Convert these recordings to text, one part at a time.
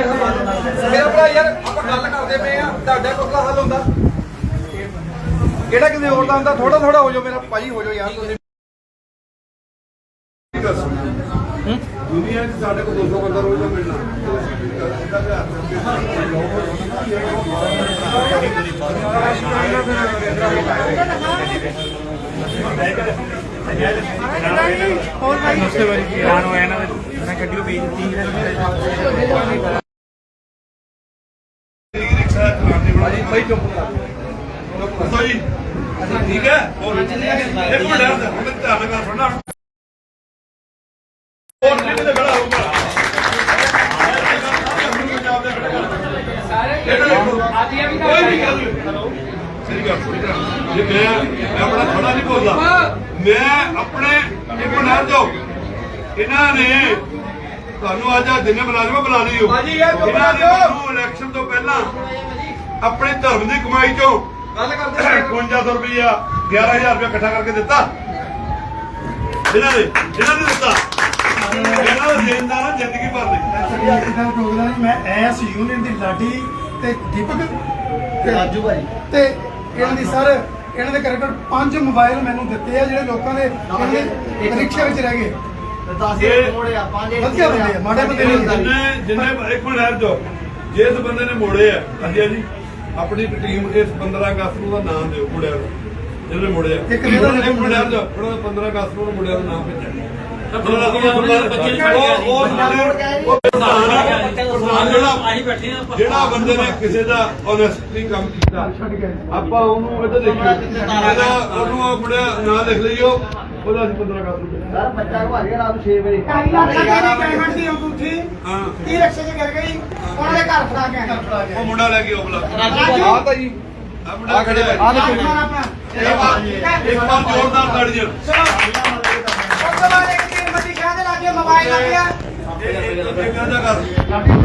ਮੇਰਾ ਭਰਾ ਯਾਰ ਆਪਾਂ ਗੱਲ ਕਰਦੇ ਪਏ ਆ ਤੁਹਾਡਾ ਮਸਲਾ ਹੱਲ ਹੁੰਦਾ। ਕਿਹੜਾ ਕਿਸੇ ਹੋਰ ਦਾ ਹੁੰਦਾ ਥੋੜਾ ਥੋੜਾ ਹੋ ਜਾਓ ਮੇਰਾ ਭਾਈ ਹੋ ਜਾਓ ਯਾਰ ਤੁਸੀਂ। ਦੁਨੀਆ 'ਚ ਸਾਡੇ ਕੋਲ 200 ਬੰਦਾ ਰੋਜ਼ ਦਾ ਮਿਲਣਾ। ਰਿਕਸ਼ਾ ਚਲਾਉਣੀ ਬੜੀ ਭਾਈ ਚੁੱਪ ਕਰ। ਦੱਸੋ ਜੀ ਠੀਕ ਹੈ? ਹੋਰ ਇੱਕ ਮਿੰਟ ਹੁਣ ਮੈਂ ਧਿਆਨ ਨਾਲ ਸੁਣਨਾ। ਹੋਰ ਕਿਹਦੇ ਤੇ ਖੜਾ ਹੋਊਗਾ। ਕੋਈ ਵੀ ਗੱਲ ਸਹੀ ਗੱਲ ਸੁਣ ਜੇ ਮੈਂ ਮੈਂ ਆਪਣਾ ਖੜਾ ਨਹੀਂ ਬੋਲਦਾ। ਮੈਂ ਆਪਣੇ ਇੱਕ ਮਿੰਟ ਜਾਓ ਇਹਨਾਂ ਨੇ ਤੁਹਾਨੂੰ ਅੱਜ ਦਿਨੇ ਬੁਲਾ ਲਿਓ ਬੁਲਾ ਲਿਓ ਇਹਨਾਂ ਨੇ। ਮੈਨੂੰ ਇਲੈਕਸ਼ਨ ਤੋਂ ਪਹਿਲਾਂ ਆਪਣੇ ਧਰਮ ਦੀ ਕਮਾਈ ਚੋਂ ਗੱਲ ਕਰਦੇ ਪਏ 5500 ਰੁਪਇਆ 11000 ਰੁਪਇਆ ਇਕੱਠਾ ਕਰਕੇ ਦਿੱਤਾ। ਇਹਨਾਂ ਨੇ ਇਹਨਾਂ ਨੇ ਦਿੱਤਾ। ਇਹਨਾਂ ਦਾ ਦੇਣਦਾਰ ਆ ਜ਼ਿੰਦਗੀ ਭਰ ਦੀ। ਇਦਾਂ ਪ੍ਰੋਗਰਾਮ ਨਹੀਂ ਮੈਂ ਐਸ ਯੂਨੀਅਨ ਦੀ ਲਾਡੀ ਤੇ ਦੀਪਕ ਤੇ ਰਾਜੂ ਭਾਈ। ਤੇ ਇਹਨਾਂ ਦੀ ਸਰ ਇਹਨਾਂ ਦੇ ਕਰੈਕਟਰ ਪੰਜ ਮੋਬਾਈਲ ਮੈਨੂੰ ਦਿੱਤੇ ਆ ਜਿਹੜੇ ਲੋਕਾਂ ਦੇ ਇਹਨਾਂ ਰਿਕਸ਼ਾ ਵਿੱਚ ਰਹਿ ਗਏ। ਤੇ 10 ਇਹ- ਮੋੜੇ ਆ ਪੰਜ ਵਧੀਆ ਬੰਦੇ ਆ, ਮਾੜੇ ਬੰਦੇ ਨਹੀਂ। ਹੁੰਦੇ। ਜਿੰਨੇ ਜਿੰਨੇ ਇੱਕ ਮਿੰਟ ਠਹਿਰ ਜਾਓ ਜਿਸ ਬੰਦੇ ਨੇ ਮੋੜੇ ਆ ਹਾਂਜੀ ਜੀ ਆਪਣੀ ਇੱਕ ਟੀਮ ਇਸ 15 ਅਗਸਤ ਨੂੰ ਦਾ ਨਾਮ ਦਿਓ ਮੁੰਡਿਆਂ ਨੂੰ ਜਿਹਨੇ ਮੋੜੇ ਆ। ਇੱਕ ਠਹਿਰ ਜਾਓ ਉਹਨਾਂ ਦਾ 15 ਅਗਸਤ ਨੂੰ ਮੁੰਡਿਆਂ ਦਾ ਨਾਮ ਭੇਜਿਆ। ਜਿਹੜਾ ਜਿਹੜਾ ਬੰਦੇ ਨੇ ਕਿਸੇ ਦਾ ਓਨੈਸਟਲੀ ਕੰਮ ਕੀਤਾ ਆਪਾਂ ਉਹਨੂੰ ਇੱਧਰ ਦੇਖੀਏ ਇਹਦਾ ਉਹਨੂੰ ਆ ਮੁੰਡਿਆ ਨਾਂ ਲਿਖ ਲਈਓ। ਉਹਦਾ ਅਸੀਂ 15 ਅਗਸਤ ਨੂੰ ਭੇਜਿਆ। ਸਰ ਬੱਚਾ ਘਰ ਗਿਆ ਰਾਤ 6 ਵਜੇ। ਢਾਈ ਲੱਖ ਦੀ ਪੇਮੈਂਟ ਦੀ ਉਹ ਉੱਠੀ ਹਾਂ। ਕੀ ਰਿਕਸ਼ੇ 'ਚ ਗਿਰ ਗਈ। ਉਹਨਾਂ ਦੇ ਘਰ ਫੜਾ ਕੇ ਘਰ ਫੜਾ ਉਹ ਮੁੰਡਾ ਲੈ ਕੇ ਉਹ ਬਲਾ ਰਾਜੂ? ਆ ਤਾਂ ਜੀ ਆ ਮੁੰਡਾ ਆ ਖੜੇ ਭਾਈ। ਆ ਆਪਣਾ। ਇੱਕ ਵਾਰ ਇੱਕ ਵਾਰ ਜ਼ੋਰਦਾਰ ਤਾੜੀਆਂ ਉਸ ਤੋਂ ਬਾਅਦ ਇੱਕ ਦਿਨ ਮੱਦੀ ਸ਼ਾਹ ਦੇ ਲਾਗੇ ਮੋਬਾਈਲ ਲੱਗ ਗਿਆ। ਇਹ ਇਹ ਕਹਿੰਦਾ ਕਰ ਨੂੰ ਭੇਜ ਆਪਣੇ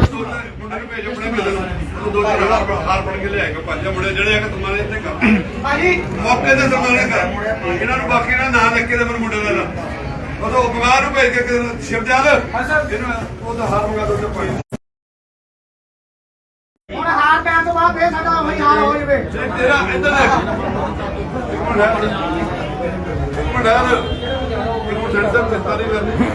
ਨੂੰ ਦੋ ਚਾਰ ਹਾਰ ਬਣ ਕੇ ਲਿਆਏਗਾ ਪੰਜ ਮੁੰਡੇ ਜਿਹੜੇ ਆ ਕਿ ਤੁਹਾਡੇ ਇੱਥੇ ਕਰ ਭਾਜੀ ਮੌਕੇ ਤੇ ਸਨਮਾਨ ਕਰ ਇਹਨਾਂ ਨੂੰ ਬਾਕੀ ਦਾ ਨਾਂ ਲਿਖ ਕੇ ਦੇ ਮੈਨੂੰ ਮੁੰਡੇ ਦਾ ਨਾਂ। ਉਹ ਉਪਕਾਰ ਨੂੰ ਭੇਜ ਕੇ ਸ਼ਿਵਜਾਲ ਇਹਨੂੰ ਉਹਦਾ ਹਾਰ ਮੰਗਾ ਦੋ ਤੇ ਪਾਈ ਹੁਣ ਹਾਰ ਪੈਣ ਤੋਂ ਬਾਅਦ ਫੇਰ ਸਾਡਾ ਉਹੀ ਹਾਲ ਹੋ ਜਾਵੇ। ਤੇਰਾ ਇੱਧਰ ਦੇਖ। ਇੱਕ ਮਿੰਟ ਸੈਂਟਰ ਦਿੱਤਾ ਨਹੀਂ ਕਰਨੀ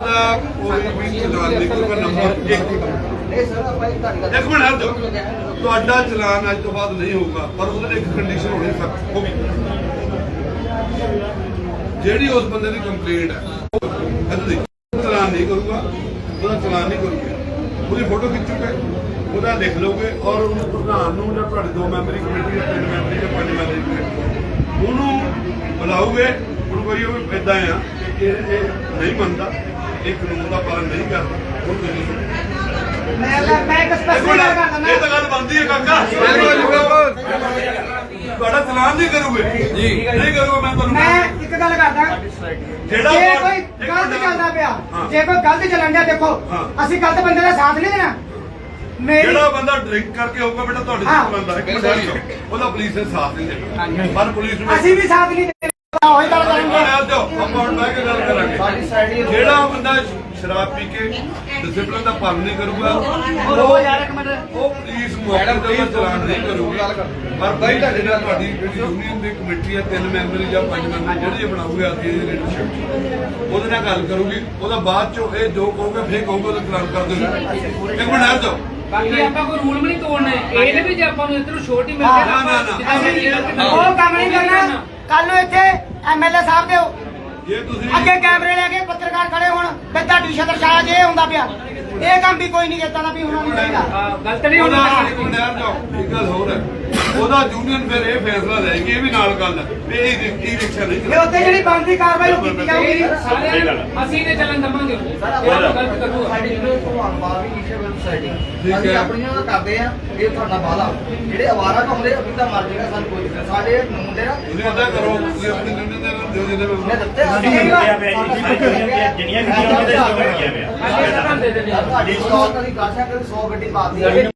ਦਾ। ਕੋਈ ਵੀ ਚਲਾਨ ਨਹੀਂ ਕਰੂਗਾ ਨੰਬਰ 1 ਨਹੀਂ ਸਰ ਆਪਾਂ ਇੱਕ ਤੁਹਾਡੀ ਗੱਲ ਇੱਕ ਮਿੰਟ ਹਟ ਜਾਓ ਤੁਹਾਡਾ ਚਲਾਨ ਅੱਜ ਤੋਂ ਬਾਅਦ ਨਹੀਂ ਹੋਊਗਾ ਪਰ ਉਹਦੇ ਲਈ ਇੱਕ ਕੰਡੀਸ਼ਨ ਹੋਣੀ ਸਖਤ ਉਹ ਵੀ ਜਿਹੜੀ ਉਸ ਬੰਦੇ ਦੀ ਕੰਪਲੇਂਟ ਹੈ ਉਹ ਅੱਜ ਦੀ ਚਲਾਨ ਨਹੀਂ ਕਰੂਗਾ ਉਹਦਾ ਚਲਾਨ ਨਹੀਂ ਕਰੂਗਾ। ਉਹਦੀ ਫੋਟੋ ਖਿੱਚੂਗੇ ਉਹਦਾ ਲਿਖ ਲਓਗੇ ਔਰ ਉਹਨੂੰ ਪ੍ਰਧਾਨ ਨੂੰ ਜਾਂ ਤੁਹਾਡੀ ਦੋ ਮੈਂਬਰੀ ਕਮੇਟੀ ਜਾਂ ਤਿੰਨ ਮੈਂਬਰੀ ਜਾਂ ਪੰਜ ਮੈਂਬਰੀ ਕਮੇਟੀ ਉਹਨੂੰ ਬੁਲਾਓਗੇ ਉਹਨੂੰ ਕਹੀਓ ਵੀ ਇਦਾਂ ਆ ਕਿ ਇਹ ਇਹ ਨਹੀਂ ਮੰਨਦਾ ਇਹ ਕਾਨੂੰਨ ਦਾ ਪਾਲਣ ਨਹੀਂ ਕਰਦਾ ਉਹ ਤੁਸੀਂ ਸੁਣੋ ਮੈਂ ਮੈਂ ਇੱਕ ਸਪੈਸ਼ਲ ਗੱਲ ਕਰਦਾ ਮਿੰਟ, ਇਹ ਤਾਂ ਗੱਲ ਬਣਦੀ ਹੈ ਕਾਕਾ। ਤੁਹਾਡਾ ਚਲਾਨ ਨਹੀਂ ਕਰੂਗੇ। ਜੀ। ਨਹੀਂ ਕਰੂਗਾ ਮੈਂ ਤੁਹਾਨੂੰ ਮੈਂ ਇੱਕ ਗੱਲ ਕਰਦਾ। ਜਿਹੜਾ ਜੇ ਕੋਈ ਗਲਤ। ਚੱਲਦਾ ਪਿਆ ਹਾਂ। ਜੇ ਕੋਈ ਗਲਤ ਚੱਲਣ ਡਿਆ ਦੇਖੋ ਹਾਂ। ਅਸੀਂ ਗਲਤ ਬੰਦੇ ਦਾ ਸਾਥ ਨਹੀਂ ਦੇਣਾ। ਜਿਹੜਾ ਬੰਦਾ ਡਰਿੰਕ ਕਰਕੇ ਹੋਊਗਾ ਬੇਟਾ ਤੁਹਾਡੇ ਹਾਂ। ਚ ਬੰਦਾ ਜਾਓ। ਉਹਦਾ ਪੁਲਿਸ ਨੇ ਸਾਥ ਨਹੀਂ ਦੇਣਾ। ਪਰ ਪੁਲਿਸ ਨੂੰ ਅਸੀਂ ਵੀ ਸਾਥ ਨਹੀਂ ਦੇਣਾ। ਉਹੀ ਗੱਲ ਕਰਾਂਗੇ। ਆਪਾਂ ਹੁਣ ਬਹਿ ਕੇ ਗੱਲ ਕਰਾਂਗੇ। ਹੀ ਜਿਹੜਾ ਬੰਦਾ ਸ਼ਰਾਬ ਪੀ ਕੇ ਡਿਸਪਲਿਨ ਦਾ ਪਾਲਣ ਨਹੀਂ ਕਰੂਗਾ। ਉਹ ਯਾਰ ਇੱਕ ਮਿੰਟ। ਉਹ ਪੁਲਿਸ ਮੌਕੇ ਤੇ ਚਲਾਨ ਨਹੀਂ ਕਰੂਗੀ। ਪਰ ਬਾਈ ਤੁਹਾਡੇ ਨਾਲ ਤੁਹਾਡੀ ਜਿਹੜੀ ਯੂਨੀਅਨ ਦੀ ਕਮੇਟੀ ਹੈ ਤਿੰਨ ਮੈਂਬਰੀ ਜਾਂ ਪੰਜ ਮੈਂਬਰੀ ਜਿਹੜੀ ਬਣਾਉਗੇ ਆਦੀ ਦੀ ਲੀਡਰਸ਼ਿਪ ਉਹਦੇ ਨਾਲ ਗੱਲ ਕਰੂਗੀ। ਉਹਦਾ ਬਾਅਦ ਚੋਂ ਇਹ ਜੋ ਕਹੋਗੇ ਫੇਰ ਕਹੋਗੇ ਉਹਦਾ ਚਲਾਨ ਕਰ ਦਿਓ। ਇੱਕ ਮਿੰਟ ਠਹਿਰ ਜਾਓ। ਬਾਕੀ ਆਪਾਂ ਕੋਈ ਰੂਲ ਵੀ ਨਹੀਂ ਤੋੜਨੇ। ਇਹ ਨੇ ਵੀ ਜੇ ਆਪਾਂ ਨੂੰ ਇਧਰੋਂ ਛੋਟ ਹੀ ਮਿਲ ਹਾਂ, ਜਾਏ। ਨਾ, ਨਾ, ਨਾ। ਉਹ ਕੰਮ ਨਹੀਂ ਕਰਨਾ। ਕੱਲ ਨੂੰ ਇੱਥੇ ਐਮਐਲਏ ਸਾਹਿਬ ਦੇ ਜੇ ਤੁਸੀਂ ਅੱਗੇ ਕੈਮਰੇ ਲੈ ਕੇ ਪੱਤਰਕਾਰ ਖੜੇ ਹੋਣ ਤੇ ਤੁਹਾਡੀ ਛਾਇਆ ਜੇ ਇਹ ਹੁੰਦਾ ਪਿਆ। ਇਹ ਕੰਮ ਵੀ ਕੋਈ ਨਹੀਂ ਇਦਾਂ ਦਾ ਵੀ ਹੋਣਾ ਨਹੀਂ ਚਾਹੀਦਾ ਗਲਤ ਨਹੀਂ ਹੋਣਾ ਜਾਓ ਇੱਕ ਗੱਲ ਹੋਰ ਹੈ। ਉਹਦਾ ਯੂਨੀਅਨ ਫਿਰ ਇਹ ਫੈਸਲਾ ਲਏਗੀ ਇਹ ਵੀ ਨਾਲ ਗੱਲ ਹੈ ਵੀ ਇਹ ਇਹ ਰਿਕਸ਼ਾ ਨਹੀਂ ਫਿਰ ਉੱਤੇ ਜਿਹੜੀ ਬਣਦੀ ਕਾਰਵਾਈ ਉਹ ਕੀਤੀ ਜਾਊਗੀ। ਅਸੀਂ ਨੇ ਚੱਲਣ ਦਵਾਂਗੇ। ਸਰ ਇਹ ਗਲਤ ਕਰੂਗਾ ਸਾਡੀ ਜਿਹੜੇ ਭਗਵਾਨ ਬਾਲ ਵੀ ਨੀਚੇ ਵੈਬਸਾਈਟ ਠੀਕ ਅਸੀਂ ਹੈ। ਆਪਣੀਆਂ ਤਾਂ ਕਰਦੇ ਆ ਇਹ ਤੁਹਾਡਾ ਬਾਲਾ ਜਿਹੜੇ ਅਵਾਰਾ ਘੁੰਮਦੇ ਅਭੀ ਤਾਂ ਮਰ ਜਾਏਗਾ ਸਾਨੂੰ ਕੋਈ ਦਿੱਕਤ ਸਾਡੇ ਮੁੰਡੇ ਨਾ ਤੁਸੀਂ ਏਦਾਂ ਕਰੋ ਤੁਸੀਂ ਆਪਣੀ ਯੂਨੀਅਨ ਦੇ ਨਾਲ ਦਿਓ ਜਿਹਦੇ ਮੈਂ ਵਿੱਚ ਦਿੱਤੇ ਆ। ਜਿਹੜੀਆਂ ਗੱਡੀਆਂ ਉਹਦੇ ਚ ਜੋੜ ਗਿਆ ਪਿਆ। ਅਸੀਂ ਤਾਂ ਦੇ ਹਾਂ ਤੁਹਾਡੀ ਸਟਾਕ ਕਦੀ ਕਰ ਸਕਦੇ 100 ਗੱਡੀ ਪਾਤੀ ਆ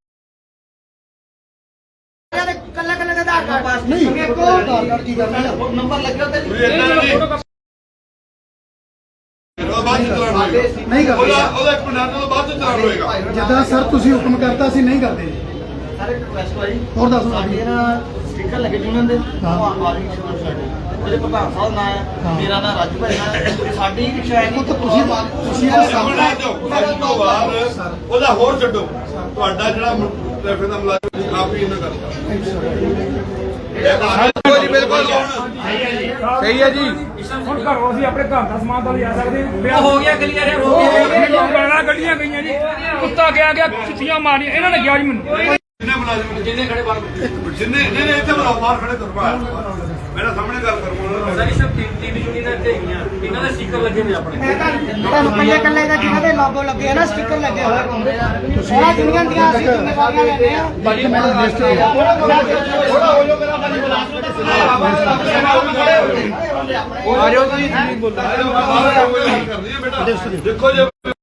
ਨਹੀਂ। ਆਧਾਰ ਕਾਰਡ ਕੀ ਕਰਨਾ ਨੰਬਰ ਲੱਗਿਆ ਤੇ ਨਹੀਂ ਚਲਾਨ ਨਹੀਂ ਉਹਦਾ ਇੱਕ ਮਿੰਟ ਉਹਦਾ ਬਾਅਦ ਚ ਸੁਧਾਰ ਹੋਏਗਾ। ਜਿੱਦਾਂ ਸਰ ਤੁਸੀਂ ਹੁਕਮ ਕਰਤਾ ਸੀ ਨਹੀਂ ਕਰਦੇ। ਸਾਰੇ ਰਿਕੁਐਸਟ ਭਾਈ। ਹੋਰ ਦੱਸੋ ਸਾਡੇ ਨਾ ਸਟicker ਲੱਗੇ ਯੂਨੀਅਨ ਦੇ। ਹਾਂ। ਉਹ ਆਰਮੀ ਸ਼ੋਰ ਸਾਡੇ। ਮੇਰੇ ਪ੍ਰਧਾਨ ਸਾਹਿਬ ਨਾਂ ਹੈ। ਹਾਂ। ਮੇਰਾ ਨਾਂ ਰਾਜੂ ਭਾਈ ਨਾਂ ਹੈ। ਸਾਡੀ ਰਿਕਸ਼ਾ ਹੈ ਤਾਂ ਤੁਸੀਂ- ਤੁਸੀਂ ਤਾਂ ਸਾਹਮਣੇ ਤੋਂ ਬਾਅਦ ਉਹਦਾ ਹੋਰ ਛੱਡੋ। ਤੁਹਾਡਾ ਜਿਹੜਾ ਟ੍ਰੈਫਿਕ ਦਾ ਮੁਲਾਜ਼ਮ ਕਾਫੀ ਇਹਨਾਂ ਕਰਦਾ ਬਿਲਕੁਲ ਜੀ ਬਿਲਕੁਲ। ਸਹੀ ਹੈ ਜੀ। ਹੁਣ ਘਰੋਂ ਅਸੀਂ ਆਪਣੇ ਘਰ ਦਾ ਸਮਾਨ ਤਾਂ ਲਿਆ ਸਕਦੇ ਹਾਂ। ਗਿਆ ਕਲੀਅਰ ਹੈ ਹੋ ਗਿਆ। ਮੈਨੂੰ ਗਾਲਾਂ ਕੱਢੀਆਂ ਗਈਆਂ ਜੀ। ਕੁੱਤਾ ਗਿਆ ਗਿਆ ਚਿੱਠੀਆਂ ਮਾਰੀਆਂ। ਇਹਨਾਂ ਨੇ ਕਿਹਾ ਜੀ ਮੈਨੂੰ। ਜਿੰਨੇ ਮੁਲਾਜ਼ਮ ਜਿੰਨੇ ਖੜੇ ਬਾਹਰ ਜਿੰਨੇ ਨਹੀਂ ਨਹੀਂ ਇੱਥੇ ਬੁਲਾਓ ਬਾਹਰ ਖੜੇ ਤੁਰ ਬਾਹਰ ਮੇਰਾ ਸਾਹਮਣੇ ਗੱਲ ਕਰੂੰਗਾ ਸਾਰੀ ਸਭ ਟੀਮ ਟੀਮ ਯੂਨੀਅਨ ਇੱਥੇ ਹੈਗੀਆਂ ਇਹਨਾਂ ਦੇ ਸਟicker ਲੱਗੇ ਨੇ ਆਪਣੇ ਤੁਹਾਨੂੰ ਕੱਲੇ ਕੱਲੇ ਦਾ ਜਿਹਨਾਂ ਦੇ ਲੋਗੋ ਲੱਗੇ ਆ ਨਾ ਸਟicker ਲੱਗੇ ਹੋਏ ਉਹਨਾਂ ਦੁਨੀਆ ਦੀਆਂ ਅਸੀਂ ਜ਼ਿੰਮੇਵਾਰੀਆਂ ਲੈਂਦੇ ਆ ਬਾਕੀ ਮੈਂ ਲਿਸਟ ਆ ਜਾਓ ਤੁਸੀਂ ਤੁਸੀਂ ਬੋਲੋ ਦੇਖੋ ਤੁਹਾਨੂੰ ਜੀ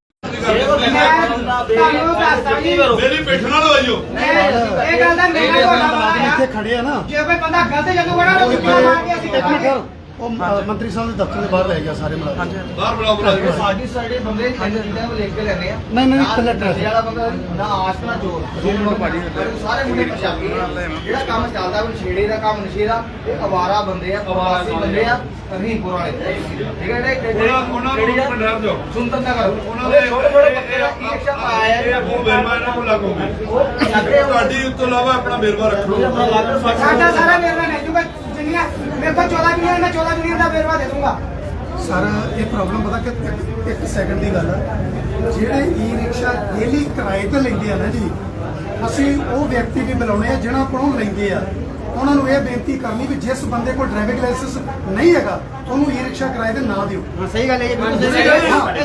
ਮੇਰੀ ਪਿੱਠ ਨਾਲ ਹੋਈਓ ਇਹ ਗੱਲ ਦਾ ਮੇਰਾ ਤੁਹਾਡਾ ਵਾਲਾ ਇੱਥੇ ਖੜੇ ਆ ਨਾ। ਜੇ ਕੋਈ ਬੰਦਾ ਗਲਤ ਚੱਲੂਗਾ ਨਾ ਉਹ ਮਾਰ ਕੇ ਅਸੀਂ ਉਹ ਮ- ਮੰਤਰੀ ਸਾਹਿਬ ਦੇ ਦਫ਼ਤਰ ਦੇ ਬਾਹਰ ਲੈ ਗਿਆ ਸਾਰੇ ਮੁਲਾਜ਼ਮ ਬਾਹਰ ਬੁਲਾਓ ਮੁਲਾਜ਼ਮ ਸਾਡੀ ਸਾਡੇ ਬੰਦੇ ਤਿੰਨ ਚੀਜ਼ਾਂ ਨੂੰ ਲਿਖ ਕੇ ਲੈਣੇ ਆ। ਨਹੀਂ, ਨਹੀਂ, ਨਾ ਇਕੱਲਾ traffic। ਨਸ਼ੇ ਵਾਲਾ ਬੰਦਾ ਨਾ ਆਸ਼ ਨਾ ਜੋਰ। ਸਾਰੇ ਮੁੰਡੇ ਪੰਜਾਬੀ ਆ। ਜਿਹੜਾ ਕੰਮ ਚੱਲਦਾ ਉਹ ਦਾ ਕੰਮ ਨਸ਼ੇ ਦਾ ਇਹ ਅਵਾਰਾ ਬੰਦੇ ਆ ਪ੍ਰਵਾਸੀ ਬੰਦੇ ਆ ਰਹੀਪੁਰ ਵਾਲੇ। ਠੀਕ ਹੈ ਜਿਹੜੇ ਉਹਨਾਂ ਉਹਨਾਂ ਨੂੰ ਪੰਜਾਬ ਜਾਓ। ਸੁਣਤਨ ਨਾ ਕਰੋ ਉਹਨਾਂ ਦੇ ਛੋਟੇ ਛੋਟੇ ਬੱਚੇ ਦਾ ਕੀ ਰਿਕਸ਼ਾ ਆਇਆ ਇਹ ਉਹ ਬੇਰਮਾ ਇਹਨਾਂ ਕੋਲ ਲੱਗੂਗੀ ਤੁਹਾਡੀ ਉਸ ਤੋਂ ਇਲਾਵਾ ਆਪਣਾ ਬੇਰਮਾ ਰੱਖੋ। ਸਾਡਾ ਸਾਰਾ ਵੇਰਵਾ ਲੈ ਜੂਗਾ। ਜਿੰਨੀਆਂ ਮੇਰੇ ਕੋਲ 14 ਦੁਨੀਆ ਮੈਂ 14 ਦੁਨੀਆ ਦਾ ਵੇਰਵਾ ਦੇ ਦੂੰਗਾ। ਸਰ ਇਹ ਪ੍ਰੋਬਲਮ ਪਤਾ ਕਿ ਇੱਕ- ਸੈਕਿੰਡ ਦੀ ਗੱਲ ਹੈ ਜਿਹੜੇ ਈ ਰਿਕਸ਼ਾ ਡੇਲੀ ਕਿਰਾਏ ਤੇ ਲੈਂਦੇ ਆ ਨਾ ਜੀ ਅਸੀਂ ਉਹ ਵਿਅਕਤੀ ਵੀ ਬੁਲਾਉਣੇ ਆ ਜਿਹਨਾਂ ਕੋਲੋਂ ਲੈਂਦੇ ਆ। ਉਹਨਾਂ ਨੂੰ ਇਹ ਬੇਨਤੀ ਕਰਨੀ ਵੀ ਜਿਸ ਬੰਦੇ ਕੋਲ ਡਰਾਈਵਿੰਗ ਲਾਇਸੈਂਸ ਨਹੀਂ ਹੈਗਾ ਉਹਨੂੰ ਈ ਰਿਕਸ਼ਾ ਕਿਰਾਏ ਤੇ ਨਾ ਦਿਓ। ਸਹੀ ਗੱਲ ਹੈ ਜੀ ਇਹ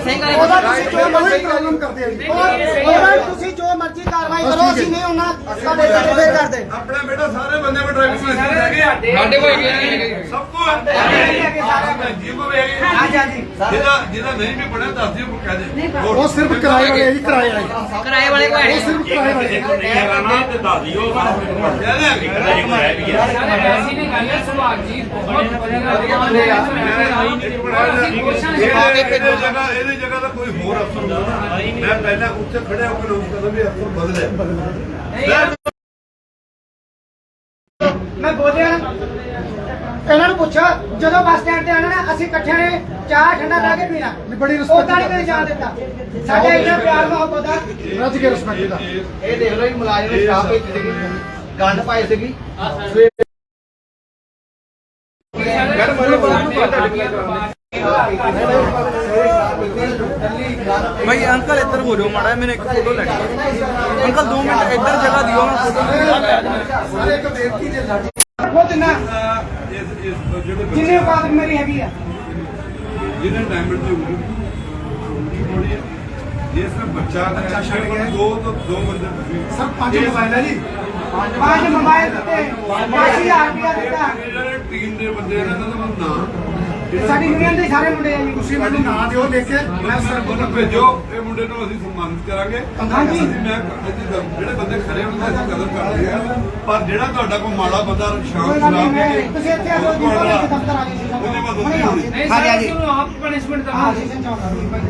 ਸਹੀ ਗੱਲ ਉਹਦਾ ਤੁਸੀਂ ਜੋ ਮਰਜ਼ੀ ਪ੍ਰੋਬਲਮ ਕਰਦੇ ਆ ਜੀ। ਉਹਨਾਂ ਤੁਸੀਂ ਜੋ ਮਰਜ਼ੀ ਕਾਰਵਾਈ ਕਰੋ ਅਸੀਂ ਨਹੀਂ ਉਹਨਾਂ ਸਾਡੇ ਸਾਡੇ ਕਰਦੇ ਆਪਣੇ ਬੇਟਾ ਸਾਰੇ ਬੰਦੇ ਕੋਲ ਡਰਾਈਵਿੰਗ ਲਾਇਸੈਂਸ ਹੈਗੇ ਆ। ਸਾਡੇ ਕੋਲ ਹੈਗੇ ਸਭ ਕੋ ਹੈ ਜੀ ਕੋ ਹੈਗੇ। ਹਾਂਜੀ ਹਾਂਜੀ ਜਿਹਦਾ ਜਿਹਦਾ ਨਹੀਂ ਵੀ ਪੜਿਆ ਦੱਸ ਦਿਓ ਕੋ ਕਹਿ ਦੇ ਉਹ ਸਿਰਫ ਕਿਰਾਏ ਵਾਲੇ ਜੀ ਕਿਰਾਏ ਵਾਲੇ ਕਿਰਾਏ ਵਾਲੇ ਕੋਈ ਉਹ ਸਿਰਫ ਕਿਰਾਏ ਵਾਲੇ ਨਹੀਂ ਹੈਗਾ ਨਾ ਤੇ ਦੱਸ ਦਿਓ ਦੇ ਕਹਿੰਦਾ ਹੈ ਹੈ ਸਾਰੇ ਐਸੀ ਨੇ ਗੱਲ ਹੈ ਸੁਭਾਗ ਜੀ ਬਹੁਤ ਵਧੀਆ ਬੰਦੇ ਆ ਅਸੀਂ ਕੋਸ਼ਿਸ਼ ਇਹਦੇ ਇਹਦੀ ਜਗ੍ਹਾ ਇਹਦੀ ਜਗ੍ਹਾ ਤਾਂ ਕੋਈ ਹੋਰ ਅਫਸਰ ਹੁੰਦਾ ਨਾ ਮੈਂ ਪਹਿਲਾਂ ਉੱਥੇ ਖੜਿਆ ਹੋ ਕੇ ਨੋਟ ਕਰਦਾ ਵੀ ਮੈਂ ਬੋਲਿਆ ਇਹਨਾਂ ਨੂੰ ਪੁੱਛੋ ਜਦੋਂ ਬੱਸ ਸਟੈਂਡ ਤੇ ਆਣਾ ਨਾ ਅਸੀਂ ਇਕੱਠਿਆਂ ਨੇ ਚਾਹ ਠੰਡਾ ਲਾ ਕੇ ਪੀਣਾ। ਨਹੀਂ, ਬੜੀ respect ਉਦਾਂ ਨਹੀਂ ਕਦੇ ਜਾਣ ਦਿੱਤਾ। ਸਾਡੇ ਇੰਨਾ ਪਿਆਰ ਮੁਹੱਬਤ ਆ। ਰੱਜ ਕੇ ਰਿਸਪੈਕਟ ਦਾ ਇਹ ਦੇਖ ਲਓ ਜੀ ਮੁਲਾਜ਼ਮ ਨੇ ਸ਼ਰਾਬ ਪੀਤੀ ਸੀਗੀ ਗੰਡ ਪਾਈ ਸੀਗੀ। ਭਾਈ ਅੰਕਲ ਇੱਧਰ ਹੋ ਜਾਓ ਮਾੜਾ ਮੈਨੂੰ ਇੱਕ ਫੋਟੋ ਲੈ ਅੰਕਲ 2 ਮਿੰਟ ਇੱਧਰ ਜਗ੍ਹਾ ਦਿਓ ਮੈਂ ਫੋਟੋ ਸਾਰੇ ਇੱਕ ਬੇਨਤੀ ਜੇ ਸਾਡੀ ਖੁਦ ਨਾ ਇਸ ਇਸ ਜਿਹੜੇ ਜਿੰਨੀ ਔਕਾਤ ਮੇਰੀ ਹੈਗੀ ਆ। ਜਿਹਨੇ ਡਾਇਮੰਡ ਦੀ ਉਮਰ ਥੋੜੀ ਹੈ ਜਿਸ ਨੇ ਬੱਚਾ ਬੱਚਾ ਛੱਡ ਗਿਆ। ਦੋ ਤੋਂ ਦੋ ਬੰਦੇ ਸਰ ਪੰਜ ਮੋਬਾਈਲ ਹੈ ਜੀ। ਪੰਜ ਮੋਬਾਈਲ ਦਿੱਤੇ। 10000 ਰੁਪਇਆ ਦਿੱਤਾ। ਜਿਹੜੇ ਟੀਮ ਦੇ ਬੰਦੇ ਨੇ ਇਹਨਾਂ ਦਾ ਨਾਮ ਸਾਡੀ ਯੂਨੀਅਨ ਦੇ ਸਾਰੇ ਮੁੰਡੇ ਆ ਜੀ। ਤੁਸੀਂ ਮੈਨੂੰ ਨਾਂ ਦਿਓ ਲਿਖ ਕੇ ਮੈਂ ਸਰ ਉਹਨੂੰ ਭੇਜੋ। ਇਹ ਮੁੰਡੇ ਨੂੰ ਅਸੀਂ ਸਨਮਾਨਿਤ ਕਰਾਂਗੇ। ਹਾਂਜੀ। ਅਸੀਂ ਮੈਂ ਗੱਲ- ਜਿਹੜੇ ਬੰਦੇ ਖਰੇ ਹੁੰਦੇ ਅਸੀਂ ਕਦਰ ਕਰਦੇ ਆ ਪਰ ਜਿਹੜਾ ਤੁਹਾਡਾ ਕੋਈ ਮਾੜਾ ਬੰਦਾ ਮੈਂ- ਕੇ ਤੁਸੀਂ ਇੱਥੇ ਆ ਜਾਓ ਜੀ ਦਫ਼ਤਰ ਆ ਜੀ ਹੋਣੀ ਜੀ। ਨਹੀਂ ਹਾਂਜੀ, ਸਰ ਹਾਂਜੀ। ਤੁਹਾਨੂੰ ਆਪ ਪਨਿਸ਼ਮੈਂਟ ਹਾਂ। ਜੀ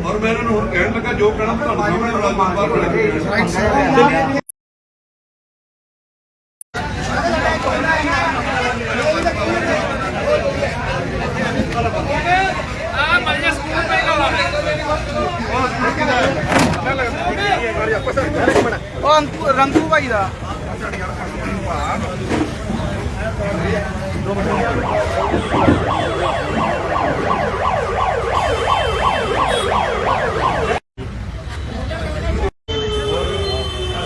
ਔਰ ਮੈਂ ਇਹਨਾਂ ਨੂੰ ਹੁਣ ਕਹਿਣ ਲੱਗਾ ਜੋ ਕਹਿਣਾ ਤੁਹਾਨੂੰ ਸਾਹਮਣੇ ਮੁਲਾਜ਼ਮ ਬਾਹਰ ਬਣਾ ਕੇ ਆ ਮੱਲੇ ਸਕੂਲ ਪੇ ਉਹ ਅੰਕੂ ਰੰਗੂ ਭਾਈ ਦਾ।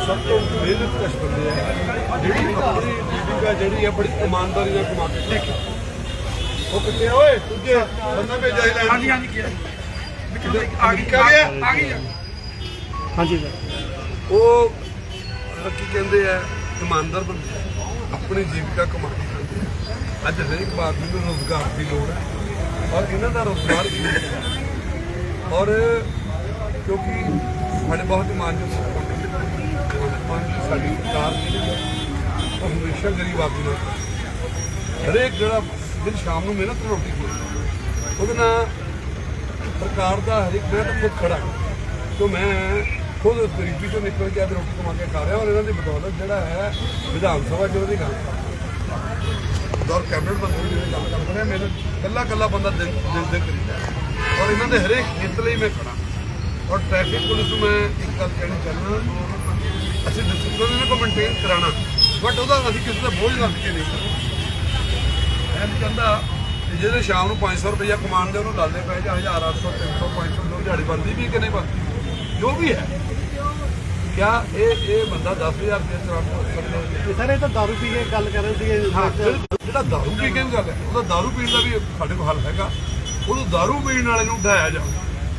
ਸਭ ਤੋਂ ਮਿਹਨਤ ਕਸ਼ ਬੰਦੇ ਆ। ਜਿਹੜੀ ਆਪਣੀ ਜੀਵਿਕਾ ਜਿਹੜੀ ਆ ਬੜੀ ਇਮਾਨਦਾਰੀ ਨਾਲ ਕਮਾ ਕੇ ਉਹ ਕਿੱਥੇ ਆ ਓਏ? ਦੂਜੇ ਬੰਦਾ ਭੇਜਿਆ ਹੀ ਲੈਣ। ਹਾਂਜੀ ਹਾਂਜੀ ਕੀ ਆ ਗਈ ਆ ਗਿਆ? ਆ ਗਈ। ਹਾਂਜੀ। ਉਹ ਕੀ ਕਹਿੰਦੇ ਆ, ਇਮਾਨਦਾਰ ਬੰਦੇ ਆਪਣੀ ਜੀਵਿਕਾ ਕਮਾਉਂਦੇ ਕੇ ਆ। ਅੱਜ ਹਰੇਕ ਆਦਮੀ ਨੂੰ ਰੋਜ਼ਗਾਰ ਦੀ ਲੋੜ ਹੈ ਔਰ ਇਹਨਾਂ ਦਾ ਰੋਜ਼ਗਾਰ ਵੀ ਔਰ ਕਿਉਂਕਿ ਸਾਡੇ ਬਹੁਤ ਇਮਾਨਦਾਰ ਸਾਡੀ ਸਰਕਾਰ ਉਹ ਹਮੇਸ਼ਾ ਗਰੀਬ ਆਦਮੀ ਨਾਲ ਹਰੇਕ ਜਿਹੜਾ ਦਿਨ ਸ਼ਾਮ ਨੂੰ ਮਿਹਨਤ ਨਾਲ ਰੋਟੀ ਖਾਂਦਾ ਉਹਦੇ ਨਾਲ ਸਰਕਾਰ ਦਾ ਹਰੇਕ ਮੈਂ ਤਾਂ ਖੁਦ ਖੜਾ ਤੇ ਮੈਂ ਖੁਦ ਗਰੀਬੀ ਤੋਂ ਨਿਕਲ ਕੇ ਅੱਜ ਰੋਟੀ ਕਮਾ ਕੇ ਖਾ ਰਿਹਾ ਔਰ ਇਹਨਾਂ ਦੀ ਬਦੌਲਤ ਜਿਹੜਾ ਹੈ ਵਿਧਾਨ ਸਭਾ 'ਚ ਉਹਦੀ ਗੱਲ ਦੌਰ ਕੈਬਨਿਟ ਮੰਤਰੀ ਦੀ ਗੱਲ ਕਰਦੇ ਨੇ, ਮੈਨੂੰ ਕੱਲਾ ਕੱਲਾ ਬੰਦਾ ਦਿਲ ਦਿਲ ਦੇ ਕਰੀਬ ਹੈ। ਔਰ ਇਹਨਾਂ ਦੇ ਹਰੇਕ ਹਿੱਤ ਲਈ ਮੈਂ ਖੜਾ। ਔਰ ਟ੍ਰੈਫਿਕ ਪੁਲਿਸ ਨੂੰ ਮੈਂ ਇੱਕ ਗੱਲ ਕਹਿਣੀ ਚਾਹੁੰਦਾ ਅਸੀਂ ਡਿਸਪਲਿਨ ਇਹਨਾਂ को ਮੇਨਟੇਨ ਕਰਾਣਾ ਬਟ ਉਹਦਾ ਅਸੀਂ ਕਿਸੇ ਦਾ ਬੋਝ ਰੱਖ ਕੇ ਨਹੀਂ ਕਰਨਾ। ਮੈਂ ਕਹਿੰਦਾ ਕਿ ਜਿਹਦੇ ਸ਼ਾਮ ਨੂੰ 500 ਰੁਪਇਆ ਕਮਾਉਣ ਦੇ ਉਹਨੂੰ ਲਾਲੇ ਪੈ ਜਾ 1000 800 300 500 ਦੋ ਦਿਹਾੜੀ ਬਣਦੀ ਵੀ ਕਿ ਨਹੀਂ ਬਣਦੀ? ਜੋ ਵੀ ਹੈ। ਕਿਆ ਇਹ ਇਹ ਬੰਦਾ 10000 ਰੁਪਏ ਚਲਾਉਣ ਤੋਂ ਸਕਦਾ ਸਰ ਇਹ ਤਾਂ ਦਾਰੂ ਪੀ ਕੇ ਗੱਲ ਕਰ ਰਹੇ ਸੀਗੇ ਹਾਂ, ਜਿਹੜਾ ਦਾਰੂ ਪੀ ਕੇ ਗੱਲ ਹੈ ਉਹਦਾ ਦਾਰੂ ਪੀਣ ਦਾ ਵੀ ਸਾਡੇ ਕੋਲ ਹੱਲ ਹੈਗਾ। ਉਹਨੂੰ ਦਾਰੂ ਪੀਣ ਵਾਲੇ ਨੂੰ ਉਠਾਇਆ ਜਾਵੇ।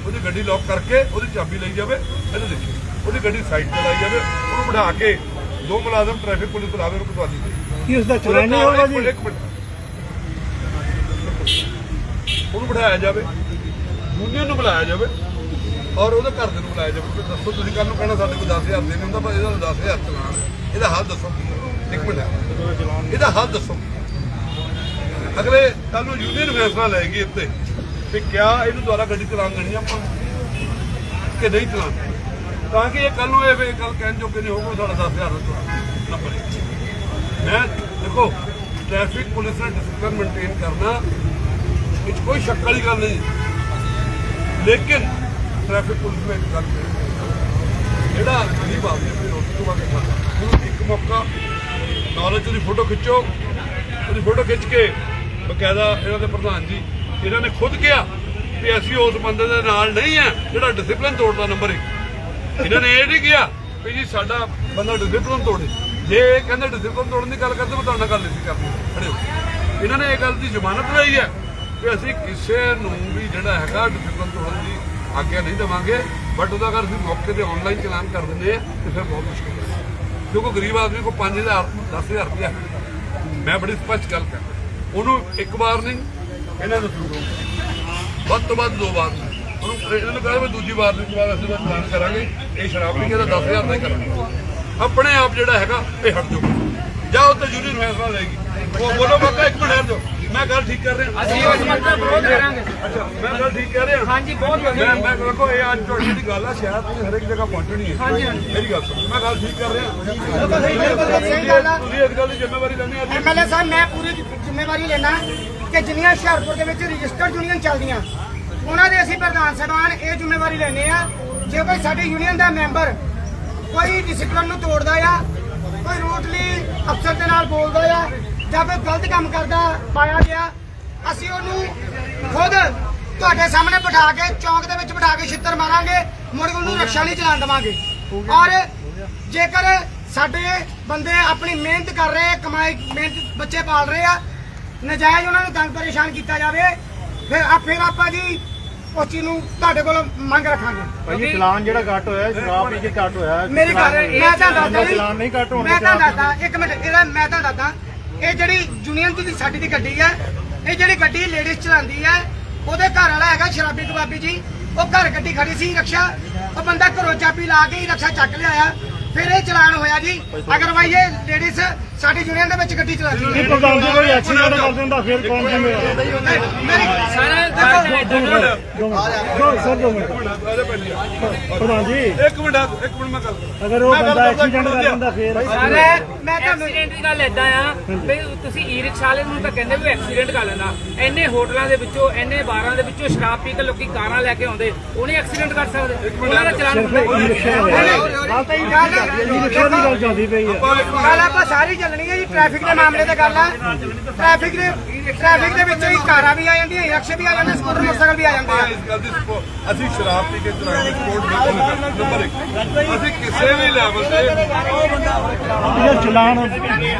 ਉਹਦੀ ਗੱਡੀ ਲੌਕ ਕਰਕੇ ਉਹਦੀ ਚਾਬੀ ਲਈ ਜਾਵੇ ਇਹਨੂੰ ਦੇਖੀ। ਉਹਦੀ ਗੱਡੀ ਸਾਈਡ ਤੇ ਲਾਈ ਜਾਵੇ ਉਹਨੂੰ ਬਿਠਾ ਕੇ ਦੋ ਮੁਲਾਜ਼ਮ ਟ੍ਰੈਫਿਕ ਪੁਲਿਸ ਬੁਲਾਵੇ ਉਹਨੂੰ ਕਟਵਾ ਦੀ ਕੀ ਉਸ ਦਾ ਚਲਾਨ ਨਹੀਂ ਹੋਗਾ ਜੀ? ਇੱਕ ਮਿੰਟ। ਉਹਨੂੰ ਬਿਠਾਇਆ ਜਾਵੇ। ਯੂਨੀਅਨ ਨੂੰ ਬੁਲਾਇਆ ਜਾਵੇ। ਔਰ ਉਹਦੇ ਘਰ ਦੇ ਨੂੰ ਬੁਲਾਇਆ ਜਾਵੇ ਕਿ ਦੱਸੋ ਤੁਸੀਂ ਕੱਲ ਨੂੰ ਕਹਿਣਾ ਸਾਡੇ ਕੋਲ 10000 ਦੇ ਨਹੀਂ ਹੁੰਦਾ ਪਰ ਇਹਦਾ 10000 ਚਲਾਨ ਹੈ। ਇਹਦਾ ਹੱਲ ਦੱਸੋ। ਇੱਕ ਮਿੰਟ। ਇਹਦਾ ਹੱਲ ਦੱਸੋ। ਅਗਲੇ ਕੱਲ ਨੂੰ ਯੂਨੀਅਨ ਫੈਸਲਾ ਲਏਗੀ ਇੱਥੇ ਕਿ ਕਿਆ ਇਹਨੂੰ ਦੁਬਾਰਾ ਗੱਡੀ ਚਲਾਉਣ ਦੇਣੀ ਆਪਾਂ ਕਿ ਨਹੀਂ ਚਲਾਉਣ ਤਾਂ ਕਿ ਇਹ ਕੱਲ ਨੂੰ ਇਹ ਵੀ ਗੱਲ ਕਹਿਣ ਜੋਗੇ ਨਹੀਂ ਹੋਊਗਾ, ਸਾਡਾ 10000 ਦਾ ਚਲਾਨ ਨੰਬਰ ਮੈਂ ਦੇਖੋ ਟ੍ਰੈਫਿਕ ਪੁਲਿਸ ਨੇ ਡਿਸਪਲਿਨ ਮੇਨਟੇਨ ਕਰਨਾ, ਇਹ 'ਚ ਕੋਈ ਸ਼ੱਕ ਵਾਲੀ ਗੱਲ ਨਹੀਂ। ਲੇਕਿਨ ਟ੍ਰੈਫਿਕ ਪੁਲਿਸ ਨੇ ਇੱਕ ਗੱਲ ਕਹੀ ਜਿਹੜਾ ਗਰੀਬ ਆਦਮੀ ਆਪਣੀ ਰੋਟੀ ਤੋਂ ਵਾਕੇ ਖਾਂਦਾ ਉਹਨੂੰ ਇੱਕ ਮੌਕਾ ਨੌਲੇਜ ਦੀ ਫੋਟੋ ਖਿੱਚੋ। ਉਹਦੀ ਫੋਟੋ ਖਿੱਚ ਕੇ ਬਕਾਇਦਾ ਇਹਨਾਂ ਦੇ ਪ੍ਰਧਾਨ ਜੀ, ਇਹਨਾਂ ਨੇ ਖੁਦ ਕਿਹਾ ਵੀ ਅਸੀਂ ਉਸ ਬੰਦੇ ਦੇ ਨਾਲ ਨਹੀਂ ਆ, ਜਿਹੜਾ ਡਿਸਪਲਿਨ ਤੋੜਦਾ ਨੰਬਰ 1 ਇਹਨਾਂ ਨੇ ਇਹ ਨਹੀਂ ਕਿਹਾ ਵੀ ਜੀ ਸਾਡਾ ਬੰਦਾ ਡਿਸਪਲਿਨ ਤੋੜੇ। ਜੇ ਇਹ ਕਹਿੰਦੇ ਡਿਸਪਲਿਨ ਤੋੜਨ ਦੀ ਗੱਲ ਕਰਦੇ, ਮੈਂ ਤੁਹਾਡੇ ਨਾਲ ਗੱਲ ਨਹੀਂ ਸੀ ਕਰਨੀ ਖੜੇ ਇਹਨਾਂ ਨੇ ਇਹ ਗੱਲ ਦੀ ਜ਼ਮਾਨਤ ਲਈ ਹੈ ਕਿ ਅਸੀਂ ਕਿਸੇ ਨੂੰ ਵੀ ਜਿਹੜਾ ਹੈਗਾ ਡਿਸਪਲਿਨ ਤੋੜਨ ਦੀ ਆਗਿਆ ਨਹੀਂ ਦੇਵਾਂਗੇ ਬਟ ਉਹਦਾ ਅਗਰ ਅਸੀਂ ਮੌਕੇ ਤੇ ਆਨਲਾਈਨ ਚਲਾਨ ਕਰ ਦਿੰਦੇ ਆ, ਤੇ ਫਿਰ ਬਹੁਤ ਮੁਸ਼ਕਿਲ ਹੈ। ਕਿਉਂਕਿ ਗਰੀਬ ਆਦਮੀ ਕੋ 5000 10000 ਰੁਪਇਆ ਮੈਂ ਬੜੀ ਸਪਸ਼ਟ ਗੱਲ ਕਰਦਾ। ਉਹਨੂੰ ਇੱਕ ਵਾਰ ਨਹੀਂ, ਇਹਨਾਂ ਨੂੰ ਸੁਣੋ ਵੱਧ ਤੋਂ ਵੱਧ ਦੋ ਵਾਰ ਨਹੀਂ। ਉਹਨੂੰ ਇਹਨਾਂ ਨੂੰ ਕਹਿੰਦਾ ਵੀ ਦੂਜੀ ਵਾਰ ਦੀ ਵਾਰ ਅਸੀਂ ਚਲਾਨ ਕਰਾਂਗੇ। ਇਹ ਸ਼ਰਾਬ ਪੀ ਕੇ ਤਾਂ 10000 ਦਾ ਹੀ ਕਰਾਂਗੇ। ਆਪਣੇ ਆਪ ਜਿਹੜਾ ਹੈਗਾ, ਇਹ ਹਟ ਜਾਊਗਾ। ਜਾਂ ਉਹ ਤੇ ਯੂਨੀਅਨ ਫੈਸਲਾ ਲਏਗੀ। ਉਹ ਬੋਲੋ ਬਾਕਾ ਇੱਕ ਮਿੰਟ ਠਹਿਰ ਜਾਓ। ਮੈਂ ਗੱਲ ਠੀਕ ਕਰ ਰਿਹਾ। ਅਸੀਂ ਉਸ ਮਤਲਬ ਵਿਰੋਧ ਕਰਾਂਗੇ। ਅੱਛਾ ਮੈਂ ਗੱਲ ਠੀਕ ਕਹਿ ਰਿਹਾ। ਹਾਂਜੀ ਬਹੁਤ ਵਧੀਆ। ਮੈਂ ਮੈਂ ਦੇਖੋ ਇਹ ਅੱਜ ਤੁਹਾਡੀ ਦੀ ਗੱਲ ਆ ਸ਼ਾਇਦ ਤੁਸੀਂ ਹਰੇਕ ਜਗ੍ਹਾ ਪਹੁੰਚਣੀ ਹੈ। ਹਾਂਜੀ, ਹਾਂਜੀ। ਮੇਰੀ ਗੱਲ ਸੁਣੋ ਮੈਂ ਗੱਲ ਠੀਕ ਕਰ ਰਿਹਾ। ਤੁਸੀਂ ਇਸ ਗੱਲ ਦੀ ਜ਼ਿੰਮੇਵਾਰੀ ਲੈਣੀ ਹੈ ਐਮਐਲਏ ਸਾਹਿਬ ਮੈਂ ਪੂਰੀ ਜ਼ਿੰਮੇਵਾਰੀ ਲੈਣਾ ਕਿ ਜਿੰਨੀਆਂ ਹੁਸ਼ਿਆਰਪੁਰ ਦੇ ਵਿੱਚ ਰਜਿਸਟਰਡ ਯੂਨੀਅਨ ਚੱਲਦੀਆਂ ਉਹਨਾਂ ਦੇ ਅਸੀਂ ਪ੍ਰਧਾਨ ਸਾਹਿਬਾਨ ਇਹ ਜ਼ਿੰਮੇਵਾਰੀ ਲੈਣੇ ਆ ਜੇ ਕੋਈ ਸਾਡੀ ਯੂਨੀਅਨ ਦਾ ਮੈਂਬਰ ਕੋਈ ਡਿਸਪਲਿਨ ਨੂੰ ਤੋੜਦਾ ਆ ਕੋਈ ਰੂਟਲੀ ਅਫਸਰ ਦੇ ਨਾਲ ਬੋਲਦਾ ਆ ਜਾਂ ਕੋਈ ਗਲਤ ਕੰਮ ਕਰਦਾ ਪਾਇਆ ਗਿਆ ਅਸੀਂ ਉਹਨੂੰ ਖੁਦ ਤੁਹਾਡੇ ਸਾਹਮਣੇ ਬਿਠਾ ਕੇ ਚੌਂਕ ਦੇ ਵਿੱਚ ਬਿਠਾ ਕੇ ਛਿੱਤਰ ਮਾਰਾਂਗੇ ਮੁੜ ਕੇ ਉਹਨੂੰ ਰਕਸ਼ਾ ਨਹੀਂ ਚਲਾਉਣ ਦੇਵਾਂਗੇ। ਔਰ ਜੇਕਰ ਸਾਡੇ ਬੰਦੇ ਆਪਣੀ ਮਿਹਨਤ ਕਰ ਰਹੇ ਕਮਾਈ ਮਿਹਨਤ ਬੱਚੇ ਪਾਲ ਰਹੇ ਆ ਨਜਾਇਜ਼ ਉਹਨਾਂ ਨੂੰ ਤੰਗ ਪਰੇਸ਼ਾਨ ਕੀਤਾ ਜਾਵੇ ਫਿਰ ਆ ਫਿਰ ਆਪਾਂ ਜੀ ਉਸ ਚੀਜ਼ ਨੂੰ ਤੁਹਾਡੇ ਕੋਲ ਮੰਗ ਰੱਖਾਂਗੇ। ਭਾਈ ਚਲਾਨ ਜਿਹੜਾ ਕੱਟ ਹੋਇਆ ਸ਼ਰਾਬ ਪੀ ਕੇ ਕੱਟ ਹੋਇਆ। ਮੇਰੀ ਗੱਲ ਮੈਂ ਤਾਂ ਦੱਸਦਾ ਚਲਾਨ ਨਹੀਂ ਕੱਟ ਹੋਣੇ ਮੈਂ ਤਾਂ ਦੱਸਦਾ ਇੱਕ ਮਿੰਟ ਇਹਦਾ ਮੈਂ ਤਾਂ ਦੱਸਦਾ ਇਹ ਜਿਹੜੀ ਯੂਨੀਅਨ ਦੀ ਸਾਡੀ ਦੀ ਗੱਡੀ ਹੈ, ਇਹ ਜਿਹੜੀ ਗੱਡੀ ਲੇਡੀਜ਼ ਚਲਾਉਂਦੀ ਹੈ, ਉਹਦੇ ਘਰ ਵਾਲਾ ਹੈਗਾ ਸ਼ਰਾਬੀ ਕਬਾਬੀ ਜੀ। ਉਹ ਘਰ ਗੱਡੀ ਖੜੀ ਸੀ, ਰਕਸ਼ਾ। ਉਹ ਬੰਦਾ ਘਰੋਂ ਚਾਬੀ ਲਾ ਕੇ ਹੀ ਰਕਸ਼ਾ ਚੱਕ ਲਿਆਇਆ। ਫਿਰ ਇਹ ਚਲਾਨ ਹੋਇਆ ਜੀ। ਅਗਰ ਭਾਈ ਇਹ ਲੇਡੀਜ਼ ਸਾਡੀ ਯੂਨੀਅਨ ਦੇ ਵਿੱਚ ਗੱਡੀ ਚਲਾਉਂਦੀ ਹੈ ਪ੍ਰਧਾਨ ਜੀ ਕੋਈ ਐਕਸੀਡੈਂਟ ਕਰ ਦਿੰਦਾ ਫਿਰ ਕੌਣ ਜ਼ਿੰਮੇਵਾਰ? ਮੇਰੀ ਸਾਰਾ ਦੋ ਮਿੰਟ ਪ੍ਰਧਾਨ ਜੀ। ਇੱਕ ਮਿੰਟ ਇੱਕ ਮਿੰਟ ਮੈਂ ਗੱਲ ਅਗਰ ਉਹ ਬੰਦਾ ਐਕਸੀਡੈਂਟ ਕਰ ਦਿੰਦਾ ਫਿਰ ਮੈਂ ਮੈਂ ਤੁਹਾਨੂੰ ਐਕਸੀਡੈਂਟ ਦੀ ਗੱਲ ਇਦਾਂ ਆ ਵੀ ਤੁਸੀਂ ਈ ਰਿਕਸ਼ਾ ਵਾਲੇ ਨੂੰ ਤਾਂ ਕਹਿੰਦੇ ਵੀ ਐਕਸੀਡੈਂਟ ਕਰ ਲੈਂਦਾ। ਇੰਨੇ ਹੋਟਲਾਂ ਦੇ ਵਿੱਚੋਂ ਇੰਨੇ ਬਾਰਾਂ ਦੇ ਵਿੱਚੋਂ ਸ਼ਰਾਬ ਪੀ ਕੇ ਲੋਕੀ ਕਾਰਾਂ ਲੈ ਕੇ ਆਉਂਦੇ ਉਹਨੇ ਐਕਸੀਡੈਂਟ ਕਰ ਸਕਦੇ। ਉਹਨਾਂ ਦਾ ਚਲਾਨ ਹੁੰਦਾ। ਹੀ ਨਹੀਂ। ਗੱਲ ਆਪਾਂ ਸਾਰੀ ਚੱਲਣੀ ਹੈ ਜੀ ਟ੍ਰੈਫਿਕ ਦੇ ਮਾਮਲੇ ਤੇ ਗੱਲ ਆ। ਟ੍ਰੈਫਿਕ ਦੇ ਟ੍ਰੈਫਿਕ ਦੇ ਵਿੱਚ ਹੀ ਕਾਰਾਂ ਵੀ ਆ ਜਾਂਦੀਆਂ ਰਿਕਸ਼ੇ ਵੀ ਆ ਜਾਂਦੇ ਸਕੂਟਰ ਮੋਟਰਸਾਈਕਲ ਵੀ ਆ ਜਾਂਦੇ ਆ। ਇਸ ਗੱਲ ਦੀ ਸਪੋ- ਅਸੀਂ ਸ਼ਰਾਬ ਪੀ ਕੇ ਚਲਾਉਣ ਦੀ ਸਪੋਰਟ ਬਿਲਕੁਲ ਨਹੀਂ ਕਰਦੇ ਨੰਬਰ 1 ਅਸੀਂ ਕਿਸੇ ਵੀ ਲੈਵਲ ਤੇ ਇਹ ਚਲਾਨ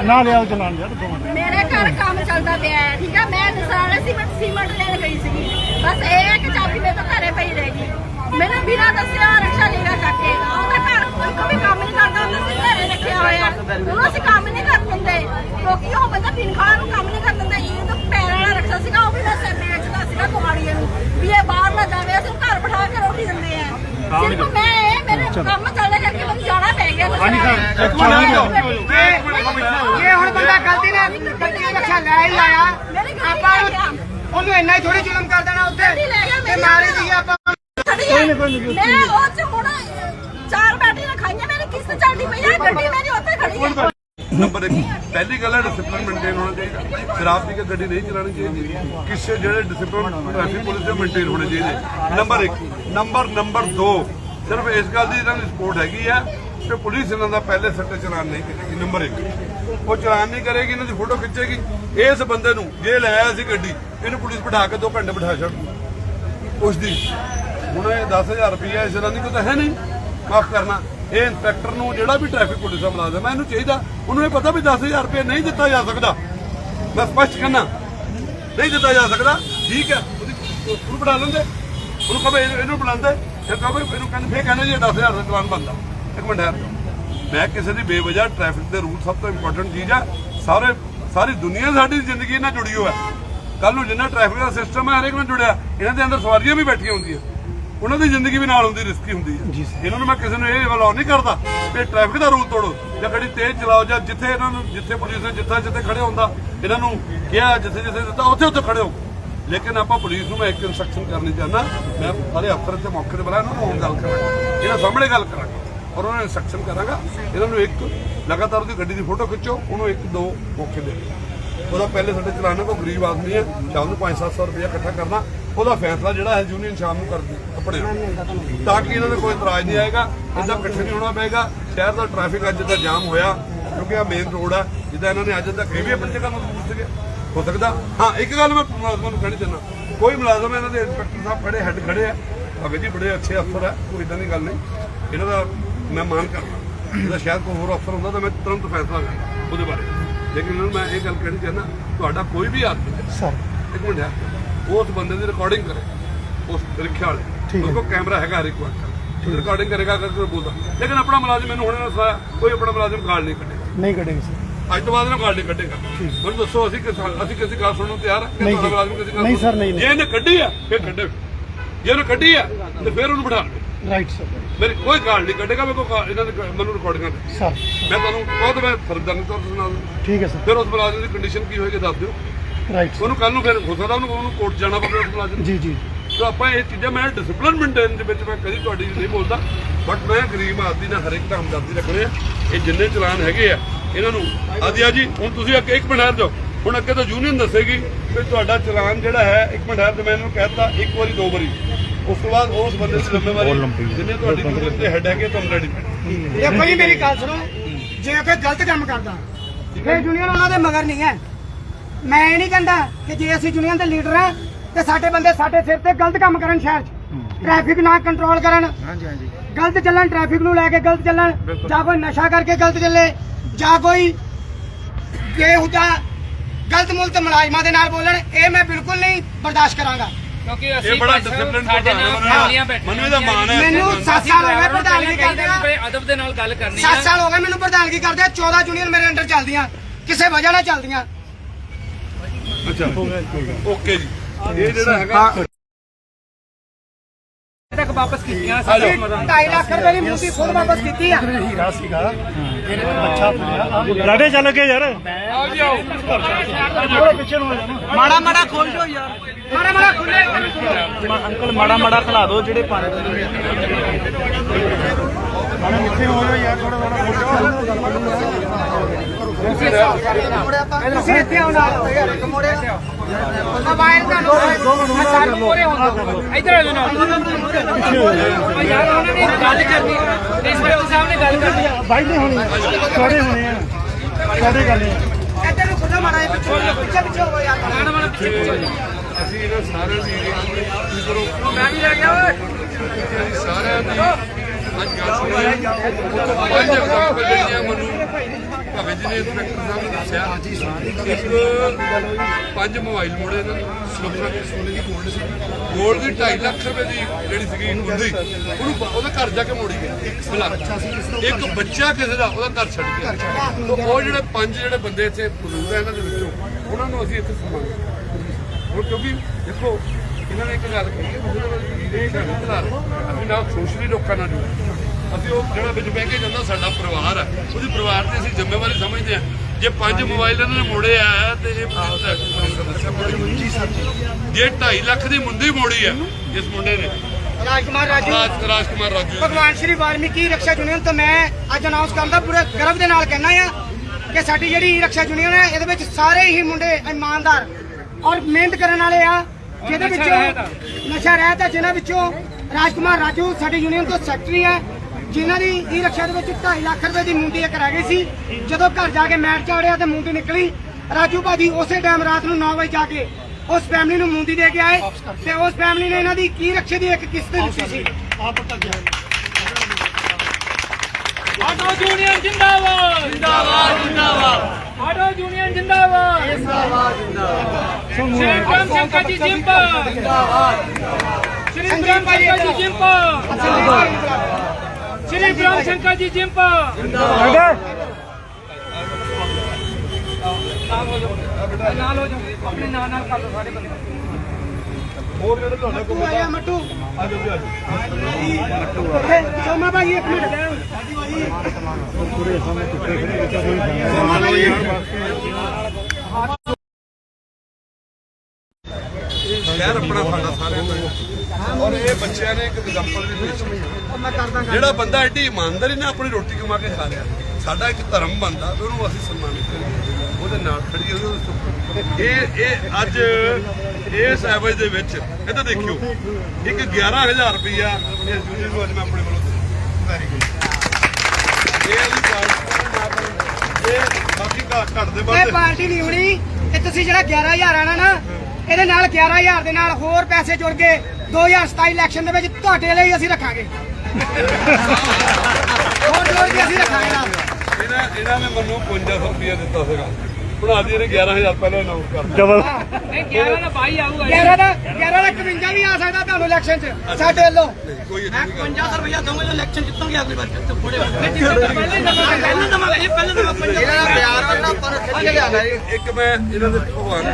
ਨਾ ਲਿਆਓ ਚਲਾਨ ਯਾਰ ਦੋ ਮਿੰਟ। ਮੇਰੇ ਘਰ ਕੰਮ ਚੱਲਦਾ ਪਿਆ ਹੈ ਠੀਕ ਹੈ ਮੈਂ ਨਸਾਰਾ ਸੀਮੈਂਟ ਸੀਮੈਂਟ ਲੈਣ ਗਈ ਸੀਗੀ। ਬਸ ਇਹ ਹੈ ਕਿ ਚਾਬੀ ਮੇਰੇ ਤੋਂ ਘਰੇ ਪਈ ਰਹੇਗੀ ਮੈਨੂੰ ਬਿਨਾਂ ਦੱਸਿਆ ਰਕਸ਼ਾ ਲੈ ਗਿਆ ਚੱਕ ਉਹਦਾ ਕੋਈ ਕੋਈ ਕੰਮ ਨਹੀਂ ਕਰਦਾ ਹੁੰਦਾ ਸੀ ਘਰੇ ਰੱਖਿਆ ਹੋਇਆ ਉਹਨੂੰ ਅਸੀਂ ਕੰਮ ਨਹੀਂ ਕਰ ਦਿੰਦੇ। ਕਿਉਂਕਿ ਉਹ ਬੰਦਾ ਪਿੰਨ ਖਾਣ ਨੂੰ ਕੰਮ ਨਹੀਂ ਕਰ ਦਿੰਦਾ। ਇਹ ਤਾਂ ਪੈਰਾਂ ਵਾਲਾ ਰਕਸ਼ਾ ਸੀਗਾ ਉਹ ਵੀ ਮੈਂ ਸਿਰ ਵੇਚਦਾ ਸੀਗਾ ਕੁਆੜੀਏ ਨੂੰ। ਵੀ ਇਹ ਬਾਹਰ ਨਾ ਜਾਵੇ ਅਸੀਂ ਘਰ ਬਿਠਾ ਕੇ ਰੋਟੀ ਦਿੰਦੇ ਆ। ਸਿਰਫ ਮੈਂ ਇਹ ਮੇਰੇ ਕੰਮ ਚੱਲਦਾ ਕਰਕੇ ਮੈਨੂੰ ਜਾਣਾ ਪੈ ਗਿਆ। ਹਾਂਜੀ ਜੇ ਹੁਣ ਬੰਦਾ ਗਲਤੀ ਨਾਲ ਗਲਤੀ ਨਾਲ ਰਕਸ਼ਾ ਲੈ ਹੀ ਆਇਆ। ਆਪਾਂ ਉਹਨੂੰ- ਉਹਨੂੰ ਇੰਨਾ ਹੀ ਥੋੜੀ ਜ਼ੁਲਮ ਕਰ ਦੇਣਾ ਉੱਥੇ। ਤੇ ਮਾਰੇ ਦੀ ਆਪਾਂ। ਮੈਂ ਉਹ ਚ ਹੁਣ ਚਾਰ ਬੈਟਰੀਆਂ ਖਾਈਆਂ ਮੇਰੀ ਕਿਸ਼ਤ ਚੱਲਦੀ ਪਈ ਹੈ, ਗੱਡੀ ਮੇਰੀ ਉੱਥੇ ਖੜੀ ਹੈ। ਨੰਬਰ 1 ਪਹਿਲੀ ਗੱਲ ਹੈ ਡਿਸਪਲਿਨ ਮੇਨਟੇਨ ਹੋਣਾ ਚਾਹੀਦਾ। ਸ਼ਰਾਬ ਪੀ ਕੇ ਗੱਡੀ ਨਹੀਂ ਚਲਾਉਣੀ ਚਾਹੀਦੀ। ਕਿਸੇ ਜਿਹੜੇ ਡਿਸਪਲਿਨ ਟ੍ਰੈਫਿਕ ਪੁਲਿਸ ਦੇ ਮੇਨਟੇਨ ਹੋਣੇ ਚਾਹੀਦੇ। ਨੰਬਰ 1 ਨੰਬਰ ਨੰਬਰ 2 ਸਿਰਫ ਇਸ ਗੱਲ ਦੀ ਇਹਨਾਂ ਦੀ ਸਪੋਰਟ ਹੈਗੀ ਆ ਕਿ ਪੁਲਿਸ ਇਹਨਾਂ ਦਾ ਪਹਿਲੇ ਸੱਟੇ ਚਲਾਨ ਨਹੀਂ ਕਰੇਗੀ। ਨੰਬਰ 1 ਉਹ ਚਲਾਨ ਨਹੀਂ ਕਰੇਗੀ, ਇਹਨਾਂ ਦੀ ਫੋਟੋ ਖਿੱਚੇਗੀ। ਇਸ ਬੰਦੇ ਨੂੰ ਜੇ ਲੈ ਆਇਆ ਸੀ ਗੱਡੀ, ਇਹਨੂੰ ਪੁਲਿਸ ਬਿਠਾ ਕੇ 2 ਘੰਟੇ ਬਿਠਾ ਛੱਡ। ਉਸ ਦੀ ਹੁਣ ਇਹ 10000 ਰੁਪਏ ਇਸ ਤਰ੍ਹਾਂ ਦੀ ਕੋਈ ਤਾਂ ਹੈ ਨਹੀਂ। ਮਾਫ ਕਰਨਾ, ਇਹ ਇੰਸਪੈਕਟਰ ਨੂੰ ਜਿਹੜਾ ਵੀ ਟ੍ਰੈਫਿਕ ਪੁਲਿਸ ਦਾ ਮੁਲਾਜ਼ਮ ਹੈ ਇਹਨੂੰ ਚਾਹੀਦਾ, ਉਹਨੂੰ ਇਹ ਪਤਾ ਵੀ 10000 ਰੁਪਏ ਨਹੀਂ ਦਿੱਤਾ ਜਾ ਸਕਦਾ। ਮੈਂ ਸਪਸ਼ਟ ਕਰਨਾ ਨਹੀਂ ਦਿੱਤਾ ਜਾ ਸਕਦਾ, ਠੀਕ ਹੈ ਉਹਨੂੰ ਬਣਾ ਲੈਂਦੇ, ਉਹਨੂੰ ਕਹੇ ਇਹਨੂੰ ਬੁਲਾਉਂਦੇ, ਫਿਰ ਕਹੇ ਇਹਨੂੰ ਕਹਿੰਦੇ ਫੇਰ ਕਹਿੰਦੇ ਜੀ 10000 ਦਾ ਚਲਾਨ ਬੰਦਾ, ਇੱਕ ਮਿੰਟ ਠਹਿਰ ਮੈਂ ਕਿਸੇ ਦੀ ਬੇਵਜ੍ਹਾ ਟ੍ਰੈਫਿਕ ਦੇ ਰੂਲ ਸਭ ਤੋਂ ਇੰਪੋਰਟੈਂਟ ਚੀਜ਼ ਹੈ, ਸਾਰੇ ਸਾਰੀ ਦੁਨੀਆ ਸਾਡੀ ਜ਼ਿੰਦਗੀ ਨਾਲ ਜੁੜੀ ਹੋਇਆ ਹੈ। ਕੱਲ ਨੂੰ ਜਿੰਨਾ ਟ੍ਰੈਫਿਕ ਦਾ ਸਿਸਟਮ ਹੈ, ਹਰੇਕ ਨਾਲ ਜੁੜਿਆ, ਇਹਨਾਂ ਦੇ ਅੰਦਰ ਸਵਾਰੀਆਂ ਵੀ ਬੈਠੀਆਂ ਹੁੰਦੀਆਂ। ਉਹਨਾਂ ਦੀ ਜ਼ਿੰਦਗੀ ਵੀ ਨਾਲ ਹੁੰਦੀ ਰਿਸਕੀ ਹੁੰਦੀ ਹੈ। ਇਹਨਾਂ ਨੂੰ ਮੈਂ ਕਿਸੇ ਨੂੰ ਇਹ ਅਲਾਉ ਨਹੀਂ ਕਰਦਾ ਕਿ ਟ੍ਰੈਫਿਕ ਦਾ ਰੂਲ ਤੋੜੋ ਜਾਂ ਗੱਡੀ ਤੇਜ਼ ਚਲਾਓ ਜਾਂ ਜਿੱਥੇ ਇਹਨਾਂ ਨੂੰ ਜਿੱਥੇ ਪੁਲਿਸ ਨੇ ਜਿੱਥੇ ਜਿੱਥੇ ਖੜੇ ਹੁੰਦਾ ਇਹਨਾਂ ਨੂੰ ਕਿਹਾ ਜਿੱਥੇ ਜਿੱਥੇ ਦਿੱਤਾ ਉੱਥੇ ਉੱਥੇ ਖੜੇ ਹੋ ਲੇਕਿਨ ਆਪਾਂ ਪੁਲਿਸ ਨੂੰ ਮੈਂ ਇੱਕ ਇਨਸਟਰਕਸ਼ਨ ਕਰਨੀ ਚਾਹੁੰਦਾ ਮੈਂ ਸਾਰੇ ਅਫਸਰ ਇੱਥੇ ਮੌਕੇ ਤੇ ਬੁਲਾਇਆ ਇਹਨਾਂ ਨੂੰ ਗੱਲ ਕਰਾਂਗਾ। ਇਹਨਾਂ ਸਾਹਮਣੇ ਗੱਲ ਕਰਾਂਗਾ ਔਰ ਉਹਨਾਂ ਨੂੰ ਇਨਸਟਰਕਸ਼ਨ ਕਰਾਂਗਾ ਇਹਨਾਂ ਨੂੰ ਇੱਕ ਲਗਾਤਾਰ ਉਹਦੀ ਗੱਡੀ ਦੀ ਫੋਟੋ ਖਿੱਚੋ ਉਹਨੂੰ ਇੱਕ ਦੋ ਮੌਕੇ ਦੇ। ਉਹਦਾ ਪਹਿਲੇ ਸਾਡੇ ਚਲਾਣਾ ਕੋ ਗਰੀਬ ਆਦਮੀ ਹੈ, ਸ਼ਾਮ ਨੂੰ 5-700 ਰੁਪਇਆ ਇਕੱਠਾ ਕਰਨਾ, ਉਹਦਾ ਫੈਸਲਾ ਜਿਹੜਾ ਹੈ ਯੂਨੀਅਨ ਸ਼ਾਮ ਨੂੰ ਕਰਦੀ ਆਪਣੇ ਤਾਂ ਕਿ ਇਹਨਾਂ ਦਾ ਕੋਈ ਇਤਰਾਜ਼ ਨਹੀਂ ਆਏਗਾ ਇਹਦਾ ਇਕੱਠੇ ਨਹੀਂ ਹੋਣਾ ਪਏਗਾ, ਸ਼ਹਿਰ ਦਾ ਟ੍ਰੈਫਿਕ ਅੱਜ ਦਾ ਜਾਮ ਹੋਇਆ, ਕਿਉਂਕਿ ਆ ਮੇਨ ਰੋਡ ਆ, ਜਿੱਦਾਂ ਇਹਨਾਂ ਨੇ ਅੱਜ ਤੱਕ ਇਹ ਵੀ ਆਪਣੀ ਜਗ੍ਹਾ ਮਜ਼ਬੂਤ ਸੀਗੇ ਹੋ ਸਕਦਾ, ਹਾਂ, ਇੱਕ ਗੱਲ ਮੈਂ ਮੁਲਾਜ਼ਮਾਂ ਨੂੰ ਕਹਿਣੀ ਚਾਹੁੰਦਾ, ਕੋਈ ਮੁਲਾਜ਼ਮ ਇਹਨਾਂ ਦੇ ਇੰਸਪੈਕਟਰ ਸਾਹਿਬ ਖੜੇ ਹੈੱਡ ਖੜੇ ਆ, ਭਾਵੇਂ ਜੀ ਬੜੇ ਅੱਛੇ ਅਫਸਰ ਆ, ਕੋਈ ਇਦਾਂ ਦੀ ਗੱਲ ਨਹੀਂ, ਇਹਨਾਂ ਦਾ ਮੈਂ ਮਾਨ ਕਰਦਾ ਇਹਦਾ ਸ਼ਾਇਦ ਕੋਈ ਹੋਰ ਅਫਸਰ ਹੁੰਦਾ, ਤਾਂ ਮੈਂ ਤੁਰੰਤ ਫੈਸਲਾ ਕਰਦਾ ਉਹਦੇ ਬਾਰੇ। ਲੇਕਿਨ ਇਹਨਾਂ ਨੂੰ ਮੈਂ ਇਹ ਗੱਲ ਕਹਿਣੀ ਚਾਹੁੰਦਾ ਤੁਹਾਡਾ ਕੋਈ ਵੀ ਆਦਮੀ ਸਰ ਇੱਕ ਮਿੰਟ ਹੈ ਉਸ ਬੰਦੇ ਦੀ ਰਿਕਾਰਡਿੰਗ ਕਰੇ ਉਸ ਰਿਕਸ਼ਾ ਵਾਲੇ। ਉਹਦੇ ਕੋਲ ਕੈਮਰਾ ਹੈਗਾ ਹਰ ਇੱਕ ਵਾਰ। ਰਿਕਾਰਡਿੰਗ ਕਰੇਗਾ ਕਰਕੇ ਬੋਲਦਾ। ਲੇਕਿਨ ਆਪਣਾ ਮੁਲਾਜ਼ਮ ਮੈਨੂੰ ਹੁਣੇ ਦੱਸਿਆ ਕੋਈ ਆਪਣਾ ਮੁਲਾਜ਼ਮ ਗਾਲ ਨਹੀਂ ਕੱਢੇਗਾ। ਨਹੀਂ ਕੱਢੇਗੀ ਸਰ ਅੱਜ ਤੋਂ ਬਾਅਦ ਨਾ ਗਾਲ ਨਹੀਂ ਕੱਢੇਗਾ। ਮੈਨੂੰ ਦੱਸੋ ਅਸੀਂ ਕਿਸ ਅਸੀਂ ਕਿਸੇ ਗੱਲ ਸੁਣਨ ਨੂੰ ਤਿਆਰ ਹਾਂ ਕਿ। ਮੁਲਾਜ਼ਮ ਕਿਸੇ ਗੱਲ ਨਹੀਂ ਸਰ, ਨਹੀਂ। ਜੇ ਇਹਨੇ ਕੱਢੀ ਆ ਫਿਰ ਕੱਢੇ। ਜੇ ਉਹਨੇ ਕੱਢੀ ਆ ਤੇ ਫਿਰ ਉਹਨੂੰ ਬਿਠਾ ਲਓ। ਰਾਈਟ ਸਰ ਮੇਰੀ ਕੋਈ ਗਾਲ ਨਹੀਂ ਕੱਢੇਗਾ ਮੇਰੇ ਕੋਲ ਇਹਨਾਂ ਦੇ ਮੈਨੂੰ ਰਿਕਾਰਡਿੰਗਾਂ ਨੇ ਸਰ ਮੈਂ ਤੁਹਾਨੂੰ ਬਹੁਤ ਮੈਂ ਸਰਦਾਨੀ ਤੌਰ ਤੇ ਸੁਣਾ ਦੂੰ ਠੀਕ ਹੈ ਸਰ ਫਿਰ ਉਸ ਮੁਲਾਜ਼ਮ ਦੀ ਕੰਡੀਸ਼ਨ ਕੀ ਹੋਏਗੀ ਦੱਸ ਦਿਓ। ਰਾਈਟ ਉਹਨੂੰ ਕੱਲ ਨੂੰ ਫਿਰ ਹੋ ਸਕਦਾ ਉਹਨੂੰ ਉਹਨੂੰ ਕੋਰਟ ਜਾਣਾ ਪਵੇ ਉਸ ਮੁਲਾਜ਼ਮ। ਜੀ ਜੀ। ਤਾਂ ਆਪਾਂ ਇਹ ਚੀਜ਼ਾਂ ਮੈਂ ਡਿਸਪਲਿਨ ਮੇਨਟੇਨ ਦੇ ਵਿੱਚ ਮੈਂ ਕਦੀ ਤੁਹਾਡੀ ਨਹੀਂ ਬੋਲਦਾ ਬਟ ਮੈਂ ਗਰੀਬ ਆਦਮੀ ਨਾਲ ਹਰੇਕ ਦਾ ਹਮਦਰਦੀ ਰੱਖਣੇ ਆ। ਇਹ ਜਿੰਨੇ ਚਲਾਨ ਹੈਗੇ ਆ ਇਹਨਾਂ ਨੂੰ ਆਦੀ ਆ ਜੀ ਹੁਣ ਤੁਸੀਂ ਅੱਗੇ ਇੱਕ ਮਿੰਟ ਠਹਿਰ ਜਾਓ। ਹੁਣ ਅੱਗੇ ਤਾਂ ਯੂਨੀਅਨ ਦੱਸੇਗੀ ਵੀ ਤੁਹਾਡਾ ਚਲਾਨ ਜਿਹੜਾ ਹੈ ਇੱਕ ਮਿੰਟ ਠਹਿਰ ਤੇ ਮੈਂ ਇਹਨੂੰ ਕਹਿਤਾ ਇੱਕ ਵਾਰੀ ਦੋ ਵਾਰੀ। ਉਸ ਤੋਂ ਬਾਅਦ ਉਸ ਬੰਦੇ ਦੀ ਜ਼ਿੰਮੇਵਾਰੀ ਜਿੰਨੇ ਤੁਹਾਡੀ ਯੂਨੀਅਨ ਦੇ ਹੈੱਡ ਹੈਗੇ ਤੁਹਾਨੂੰ ਰੈਡੀ ਦੇਖੋ ਜੀ ਮੇਰੀ ਗੱਲ ਸੁਣੋ ਜੇ ਕੋਈ ਗਲਤ ਕੰਮ ਕਰਦਾ ਫਿਰ ਯੂਨੀਅਨ ਉਹਨਾਂ ਦੇ ਮਗਰ ਨਹੀਂ ਹੈ। ਮੈਂ ਇਹ ਨਹੀਂ ਕਹਿੰਦਾ ਕਿ ਜੇ ਅਸੀਂ ਯੂਨੀਅਨ ਦੇ ਲੀਡਰ ਹਾਂ ਤੇ ਸਾਡੇ ਬੰਦੇ ਸਾਡੇ ਸਿਰ ਤੇ ਗਲਤ ਕੰਮ ਕਰਨ ਸ਼ਹਿਰ 'ਚ। ਟ੍ਰੈਫਿਕ ਨਾ ਕੰਟਰੋਲ ਕਰਨ। ਹਾਂਜੀ ਹਾਂਜੀ। ਗਲਤ ਚੱਲਣ ਟ੍ਰੈਫਿਕ ਨੂੰ ਲੈ ਕੇ ਗਲਤ ਚੱਲਣ ਜਾਂ ਕੋਈ ਨਸ਼ਾ ਕਰਕੇ ਗਲਤ ਚੱਲੇ ਜਾਂ ਕੋਈ ਬੇਹੁਦਾ ਗਲਤ ਮੁਲਤ ਮੁਲਾਜ਼ਮਾਂ ਦੇ ਨਾਲ ਬੋਲਣ ਇਹ ਮੈਂ ਬਿਲਕੁਲ ਨਹੀਂ ਬਰਦਾਸ਼ਤ ਕਰਾਂਗਾ। ਕਿਉਂਕਿ ਅਸੀਂ ਇਹ ਬੜਾ ਭਾਈ ਸਾਹਿਬ, ਡਿਸਪਲਿਨ ਸਾਡੇ ਨਾਲ ਫੈਮਲੀਆਂ ਬੈਠੀਆਂ ਮੈਨੂੰ ਇਹਦਾ ਮਾਣ ਹੈ ਮੈਨੂੰ ਸੱਤ ਸਾਲ ਹੋ ਗਏ ਪ੍ਰਧਾਨਗੀ ਕਰਦੇ ਆ ਅਦਬ ਦੇ ਨਾਲ ਗੱਲ ਕਰਨੀ ਸੱਤ ਆ। ਸਾਲ ਹੋ ਗਏ ਮੈਨੂੰ ਪ੍ਰਧਾਨਗੀ ਕਰਦੇ ਆ 14 ਯੂਨੀਅਨ ਮੇਰੇ ਅੰਡਰ ਚੱਲਦੀਆਂ ਕਿਸੇ ਵਜ੍ਹਾ ਨਾਲ ਚੱਲਦੀਆਂ। ਅੱਛਾ ਓਕੇ ਜੀ। ਇਹ ਜਿਹੜਾ ਹੈਗਾ ਵਾਪਸ ਕੀਤੀਆਂ ਆ ਜਾਓ। 2.5 ਲੱਖ ਰੁਪਏ ਦੀ ਮੂਰਤੀ ਖੁਦ ਵਾਪਸ ਕੀਤੀ ਆ। ਹੀਰਾ ਸੀਗਾ ਇਹਨੇ ਤਾਂ ਬੱਚਾ ਫੜਿਆ। ਲਾਡੇ ਚੱਲ ਕੇ ਯਾਰ। ਥੋੜਾ ਪਿੱਛੇ ਨੂੰ ਹੋ ਜਾਣਾ। ਮਾੜਾ ਮਾੜਾ ਖੁੱਲੇ ਅੰਕਲ ਮਾੜਾ ਮਾੜਾ ਖਿਲਾ ਦਿਓ ਜਿਹੜੇ ਪਾਣੀ ਮਾੜਾ ਨੂੰ ਹੋ ਜਾ ਯਾਰ ਥੋੜਾ ਤੁਸੀਂ ਇੱਥੇ ਆਓ ਨਾਲ। ਮੋਬਾਈਲ ਦਾ ਨੰਬਰ ਸਾਨੂੰ ਪੂਰੇ ਹੋਣ ਇਧਰ ਆ ਜਾਓ ਨਾਲ ਓ ਯਾਰ ਉਹਨਾਂ ਨੇ ਗੱਲ ਕਰਨੀ ਇੰਸਪੈਕਟਰ ਸਾਹਿਬ ਨੇ ਗੱਲ ਕਰਨੀ ਆ ਬਾਈ ਨਹੀਂ ਹੋਣੀ ਛੋੜੇ ਹੋਣੇ ਆ ਛੋੜੇ ਕਰਨੇ ਆ ਇੱਧਰ ਨੂੰ ਖੁੱਲਾ ਮਾੜਾ ਜਿਹਾ ਪਿੱਛੇ ਪਿੱਛੇ ਪਿੱਛੇ ਹੋ ਯਾਰ ਮਾੜਾ ਮਾੜਾ ਪਿੱਛੇ ਪਿੱਛੇ ਹੋ ਜਾਓ। ਅਸੀਂ ਇਹਨਾਂ ਸਾਰਿਆਂ ਦੀ ਕੀ ਕਰੋ ਮੈਂ ਵੀ ਲੈ ਗਿਆ ਓਏ ਅਸੀਂ ਸਾਰਿਆਂ ਦੀ ਅੱਜ ਗੱਲ ਸੁਣੀ ਪੰਜ ਕੰਮ ਜਿਹੜੀਆਂ ਮੈਨੂੰ ਭਾਵੇਂ ਜਿਹਨੇ ਇੰਸਪੈਕਟਰ ਸਾਹਿਬ ਨੇ ਦੱਸਿਆ, ਇੱਕ ਪੰਜ ਮੋਬਾਈਲ ਮੋੜੇ ਇਹਨਾਂ ਨੇ, ਸੁਰੱਖਿਆ ਦੇ ਸੋਨੇ ਦੀ ਗੋਲਡ ਸੀ। ਗੋਲਡ ਦੀ 2.5 ਲੱਖ ਰੁਪਏ ਦੀ ਜਿਹੜੀ ਸੀਗੀ ਹੁੰਦੀ ਉਹਨੂੰ ਬ- ਘਰ ਜਾ ਕੇ ਮੋੜੀ ਗਈ ਇੱਕ ਬੱਚਾ ਸੀ ਕਿਸੇ ਦਾ, ਉਹਦਾ ਘਰ ਛੱਡ ਗਿਆ ਉਹ ਜਿਹੜੇ ਪੰਜ ਜਿਹੜੇ ਬੰਦੇ ਇੱਥੇ ਮੌਜੂਦ ਹੈ ਇਹਨਾਂ ਦੇ ਵਿੱਚੋਂ, ਉਹਨਾਂ ਨੂੰ ਅਸੀਂ ਇੱਥੇ ਸਮਾਂਗੇ ਹੁਣ ਕਿਉਂਕਿ ਦੇਖੋ, ਇਹਨਾਂ ਨੇ ਇੱਕ ਗੱਲ ਕਹੀ ਹੈ ਉਹਨਾਂ ਦਾ ਇਹ ਗੱਲ ਚਲਾ ਅਸੀਂ ਨਾ ਸੋਸ਼ਲੀ ਲੋਕਾਂ ਨਾਲ ਜੁੜੇ ਅਸੀਂ ਉਹ ਜਿਹੜਾ ਵਿੱਚ ਬਹਿ ਕੇ ਜਾਂਦਾ ਸਾਡਾ ਪਰਿਵਾਰ ਹੈ ਉਹਦੀ ਪਰਿਵਾਰ ਦੀ ਅਸੀਂ ਜ਼ਿੰਮੇਵਾਰੀ ਸਮਝਦੇ ਹਾਂ ਜੇ ਪੰਜ ਮੋਬਾਈਲ ਇਹਨਾਂ ਨੇ ਮੋੜੇ ਆ ਤੇ ਇਹ ਜੀ ਸਰ ਜੇ 2.5 ਲੱਖ ਦੀ ਮੁੰਦੀ ਮੋੜੀ ਆ ਇਸ ਮੁੰਡੇ ਨੇ। ਰਾਜਕੁਮਾਰ ਰਾਜੂ। ਰਾਜ ਰਾਜਕੁਮਾਰ ਰਾਜੂ ਭਗਵਾਨ ਸ਼੍ਰੀ ਵਾਲਮੀਕੀ ਰਕਸ਼ਾ ਯੂਨੀਅਨ ਤੋਂ ਮੈਂ ਅੱਜ ਅਨਾਉਂਸ ਕਰਦਾ ਪੂਰੇ ਗਰਵ ਦੇ ਨਾਲ ਕਹਿਣਾ ਆ ਕਿ ਸਾਡੀ ਜਿਹੜੀ ਰਕਸ਼ਾ ਯੂਨੀਅਨ ਹੈ ਇਹਦੇ ਵਿੱਚ ਸਾਰੇ ਹੀ ਮੁੰਡੇ ਇਮਾਨਦਾਰ ਔਰ ਮਿਹਨਤ ਕਰਨ ਵਾਲੇ ਆ ਜਿਹਦੇ ਨਸ਼ਾ ਵਿੱਚੋਂ ਆ। ਨਸ਼ਾ ਰਹਿਤ ਹੈ ਜਿਨ੍ਹਾਂ ਵਿੱਚੋਂ ਰਾਜਕੁਮਾਰ ਰਾਜੂ ਸਾਡੇ ਯੂਨੀਅਨ ਤੋਂ ਸੈਕਟਰੀ ਹੈ ਜਿਨ੍ਹਾਂ ਦੀ ਈ ਰਕਸ਼ਾ ਦੇ ਵਿੱਚ 2.5 ਲੱਖ ਰੁਪਏ ਦੀ ਮੁੰਡੀ ਕਰਾ ਗਈ ਸੀ। ਜਦੋਂ ਘਰ ਜਾ ਕੇ ਮੈਟ ਚਾੜਿਆ ਤੇ ਮੁੰਡੀ ਨਿਕਲੀ। ਰਾਜੂ ਭਾਜੀ ਉਸੇ ਟਾਈਮ ਰਾਤ ਨੂੰ 9 ਵਜੇ ਜਾ ਕੇ ਉਸ ਫੈਮਿਲੀ ਨੂੰ ਮੁੰਡੀ ਦੇ ਕੇ ਆਏ ਤੇ ਉਸ ਫੈਮਿਲੀ ਨੇ ਇਹਨਾਂ ਦੀ ਕੀ ਰਕਸ਼ੇ ਦੀ ਇੱਕ ਕਿਸ਼ਤ ਦਿੱਤੀ ਸੀ। ਆਟੋ ਯੂਨੀਅਨ ਜਿੰਦਾਬਾਦ। ਜਿੰਦਾਬਾਦ ਜਿੰਦਾਬਾਦ। ਆਟੋ ਯੂਨੀਅਨ ਜਿੰਦਾਬਾਦ। ਜਿੰਦਾਬਾਦ ਜਿੰਦਾਬਾਦ। ਸ਼੍ਰੀ ਬ੍ਰਹਮ ਸ਼ੰਕਰ ਜੀ ਜਿੰਦਾਬਾਦ। ਜਿੰਦਾਬਾਦ ਸ਼੍ਰੀ ਬ੍ਰਹਮ ਸ਼ੰਕਰ ਜੀ। ਜਿੰਦਾਬਾਦ। ਸ਼੍ਰੀ ਬ੍ਰਹਮ ਸ਼ੰਕਰ ਜੀ ਜਿੰਦਾਬਾਦ ਜਿੰਦਾਬਾਦ ਨਾਲ ਹੋ ਜਾਓ ਆਪਣੇ ਨਾਲ ਨਾਲ ਕਰ ਲਓ ਸਾਰੇ ਬੰਦੇ ਹੋਰ ਜਿਹੜੇ ਤੁਹਾਡੇ ਕੋਲ ਮੱਟੂ ਆਇਆ ਮੱਟੂ ਆਜੋ ਜੀ ਆਜੋ ਇੱਥੇ ਸੋਮਾ ਭਾਈ ਇੱਕ ਮਿੰਟ ਸ਼ਹਿਰ ਆਪਣਾ ਸਾਡਾ ਸਾਰਿਆਂ ਦਾ। ਔਰ ਇਹ ਬੱਚਿਆਂ ਨੇ ਇੱਕ ਐਗਜ਼ਾਮਪਲ ਵੀ ਕਰਦਾ ਜਿਹੜਾ ਬੰਦਾ ਐਡੀ ਇਮਾਨਦਾਰੀ ਨਾਲ ਆਪਣੀ ਰੋਟੀ ਕਮਾ ਕੇ ਖਾ ਰਿਹਾ। ਸਾਡਾ ਇੱਕ ਧਰਮ ਬੰਦਾ ਤੇ ਉਹਨੂੰ ਅਸੀਂ ਸਨਮਾਨਿਤ ਕਰੀਏ। ਉਹਦੇ ਨਾਲ ਖੜੀਏ ਉਹਦੇ। ਇਹ ਇਹ ਅੱਜ ਇਸ ਐਵਰੇਜ ਦੇ ਵਿੱਚ ਇਹ ਤਾਂ ਦੇਖਿਓ ਇੱਕ 11000 ਰੁਪਇਆ ਇਸ ਯੂਨੀਅਨ ਨੂੰ ਅੱਜ ਮੈਂ ਆਪਣੇ ਵੱਲੋਂ ਵੈਰੀ ਗੁੱਡ ਇਹ ਵਾਲੀ ਪਾਰਟੀ ਇਹ ਬਾਕੀ ਘੱਟ ਘੱਟ ਦੇ ਇਹ ਵੱਧ ਪਾਰਟੀ ਨਹੀਂ ਹੋਣੀ ਇਹ ਤੁਸੀਂ ਜਿਹੜਾ 11000 ਆਣਾ ਨਾ ਇਹਦੇ ਨਾਲ 11000 ਦੇ ਨਾਲ ਹੋਰ ਪੈਸੇ ਜੁੜ ਕੇ 2027 ਇਲੈਕਸ਼ਨ ਦੇ ਵਿੱਚ ਤੁਹਾਡੇ ਲਈ ਅਸੀਂ ਰੱਖਾਂਗੇ। ਹੋਰ ਜੋੜ ਕੇ ਅਸੀਂ ਰੱਖਾਂਗੇ ਨਾਲ ਇਹਨਾਂ ਇਹਨਾਂ ਨੇ ਮੈਨੂੰ 5500 ਰੁਪਇਆ ਦਿੱਤਾ ਸੀਗਾ। ਬਣਾ ਦੀ ਇਹਨੇ 11000 ਪਹਿਲਾਂ ਅਨਾਉਂਸ ਕਰਤਾ ਨਹੀਂ 11 ਦਾ ਬਾਈ ਆਊਗਾ। 11 ਦਾ 11 ਦਾ 51 ਵੀ ਆ ਸਕਦਾ ਤੁਹਾਨੂੰ ਇਲੈਕਸ਼ਨ 'ਚ ਸਾਡੇ ਵੱਲੋਂ। ਕੋਈ ਏਡੀ ਨਹੀਂ ਗੱਲ 50 ਰੁਪਇਆ ਦਵਾਂਗੇ ਇਲੈਕਸ਼ਨ ਜਿੱਤਾਂਗੇ ਅਗਲੀ ਵਾਰ। ਥੋੜੇ ਪਹਿਲੇ ਦਵਾਂਗੇ ਪਹਿਲੇ ਦਵਾਂਗੇ ਪਿਆਰ ਆਪਾਂ ਕੇ ਜੀ। ਇੱਕ ਮੈਂ ਇਹਨਾਂ ਦੇ ਭਗਵਾਨ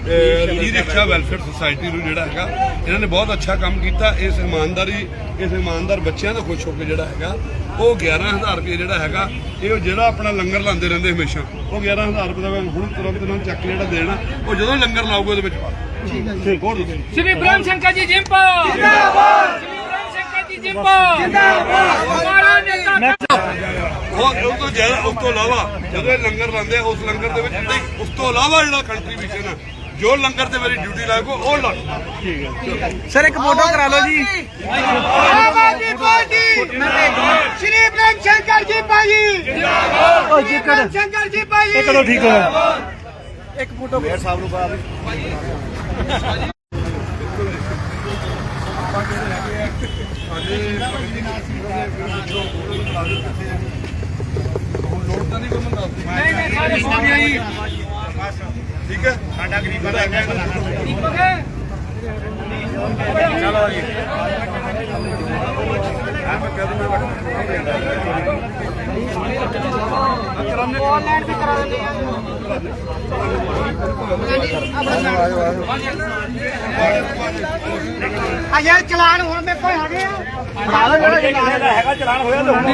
ਈ ਰਿਕਸ਼ਾ ਵੈਲਫੇਅਰ ਸੁਸਾਇਟੀ ਨੂੰ ਜਿਹੜਾ ਹੈਗਾ ਇਹਨਾਂ ਨੇ ਬਹੁਤ ਅੱਛਾ ਕੰਮ ਕੀਤਾ। ਇਸ ਇਮਾਨਦਾਰੀ ਇਸ ਇਮਾਨਦਾਰ ਬੱਚਿਆਂ ਦਾ ਖੁਸ਼ ਹੋ ਕੇ ਜਿਹੜਾ ਹੈਗਾ ਉਹ 11000 ਰੁਪਏ ਜਿਹੜਾ ਹੈਗਾ ਇਹ ਉਹ ਜਿਹੜਾ ਆਪਣਾ ਲੰਗਰ ਲਾਉਂਦੇ ਰਹਿੰਦੇ ਹਮੇਸ਼ਾ। ਉਹ 11000 ਰੁਪਏ ਦਾ ਹੁਣ ਤੁਰੰਤ ਇਹਨਾਂ ਨੂੰ ਚੱਕ ਜਿਹੜਾ ਦੇਣਾ ਉਹ ਜਦੋਂ ਲੰਗਰ ਲਾਊਗਾ ਉਹਦੇ ਵਿੱਚ ਪਾ ਠੀਕ ਹੈ ਜੀ। ਹੋਰ ਦੱਸੋ। ਸ਼੍ਰੀ ਬ੍ਰਹਮ ਸ਼ੰਕਰ ਜੀ ਜਿੰਦਾਬਾਦ! ਸ਼੍ਰੀ ਬ੍ਰਹਮ ਸ਼ੰਕਰ ਜੀ ਜਿੰਦਾਬਾਦ! ਜਿੰਦਾਬਾਦ। ਹਮਾਰਾ ਨੇਤਾ ਉਹ ਉਹ ਤੋਂ ਜ਼ਿਆਦਾ ਉਸ ਤੋਂ ਇਲਾਵਾ ਜਦੋਂ ਇਹ ਲੰਗਰ ਲਾਉਂਦੇ ਆ ਉਸ ਲੰਗਰ ਦੇ ਵਿੱਚ ਉਸ ਤੋਂ ਇਲਾਵਾ ਜਿਹੜਾ ਕੰਟਰੀਬਿਊਸ਼ਨ ਹੈ ਜੋ ਲੰਗਰ ਤੇ ਮੇਰੀ ਡਿਊਟੀ ਲਾਗੋ ਉਹ ਲੱਗ ਸਰ ਇੱਕ ਫੋਟੋ ਕਰਾ ਲਓ ਜੀ। ਆਮ ਆਦਮੀ ਪਾਰਟੀ ਸ਼੍ਰੀ ਬ੍ਰਹਮ ਸ਼ੰਕਰ ਜੀ ਭਾਈ। ਜਿੰਦਾਬਾਦ। ਸ਼੍ਰੀ ਬ੍ਰਹਮ ਸ਼ੰਕਰ ਜੀ ਭਾਈ। ਇਹ ਕਦੋਂ ਠੀਕ ਹੁਣ ਲੋੜ ਤਾਂ ਨਹੀਂ ਕੋਈ ਮੰਦਾ ਨਹੀਂ ਨਹੀਂ ਸਾਰੇ ਸੋਨੀਆ ਜੀ। ਠੀਕ ਹੈ? ਦੀਪਕ ਹੈ ਆਨਲਾਈਨ ਵੀ ਕਰਾ ਦਿੰਦੇ ਆ। ਆ ਯਾਰ ਚਲਾਨ ਹੁਣ ਮੇਰੇ ਕੋਲ ਹੈਗੇ ਆ। ਹੈਗਾ? ਚਲਾਨ ਹੋਇਆ ਤਾਂ ਹੁਣ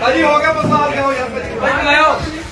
ਭਾਜੀ ਹੋ ਗਿਆ ਬਸ ਆ ਗਿਆ ਯਾਰ ਭਾਜੀ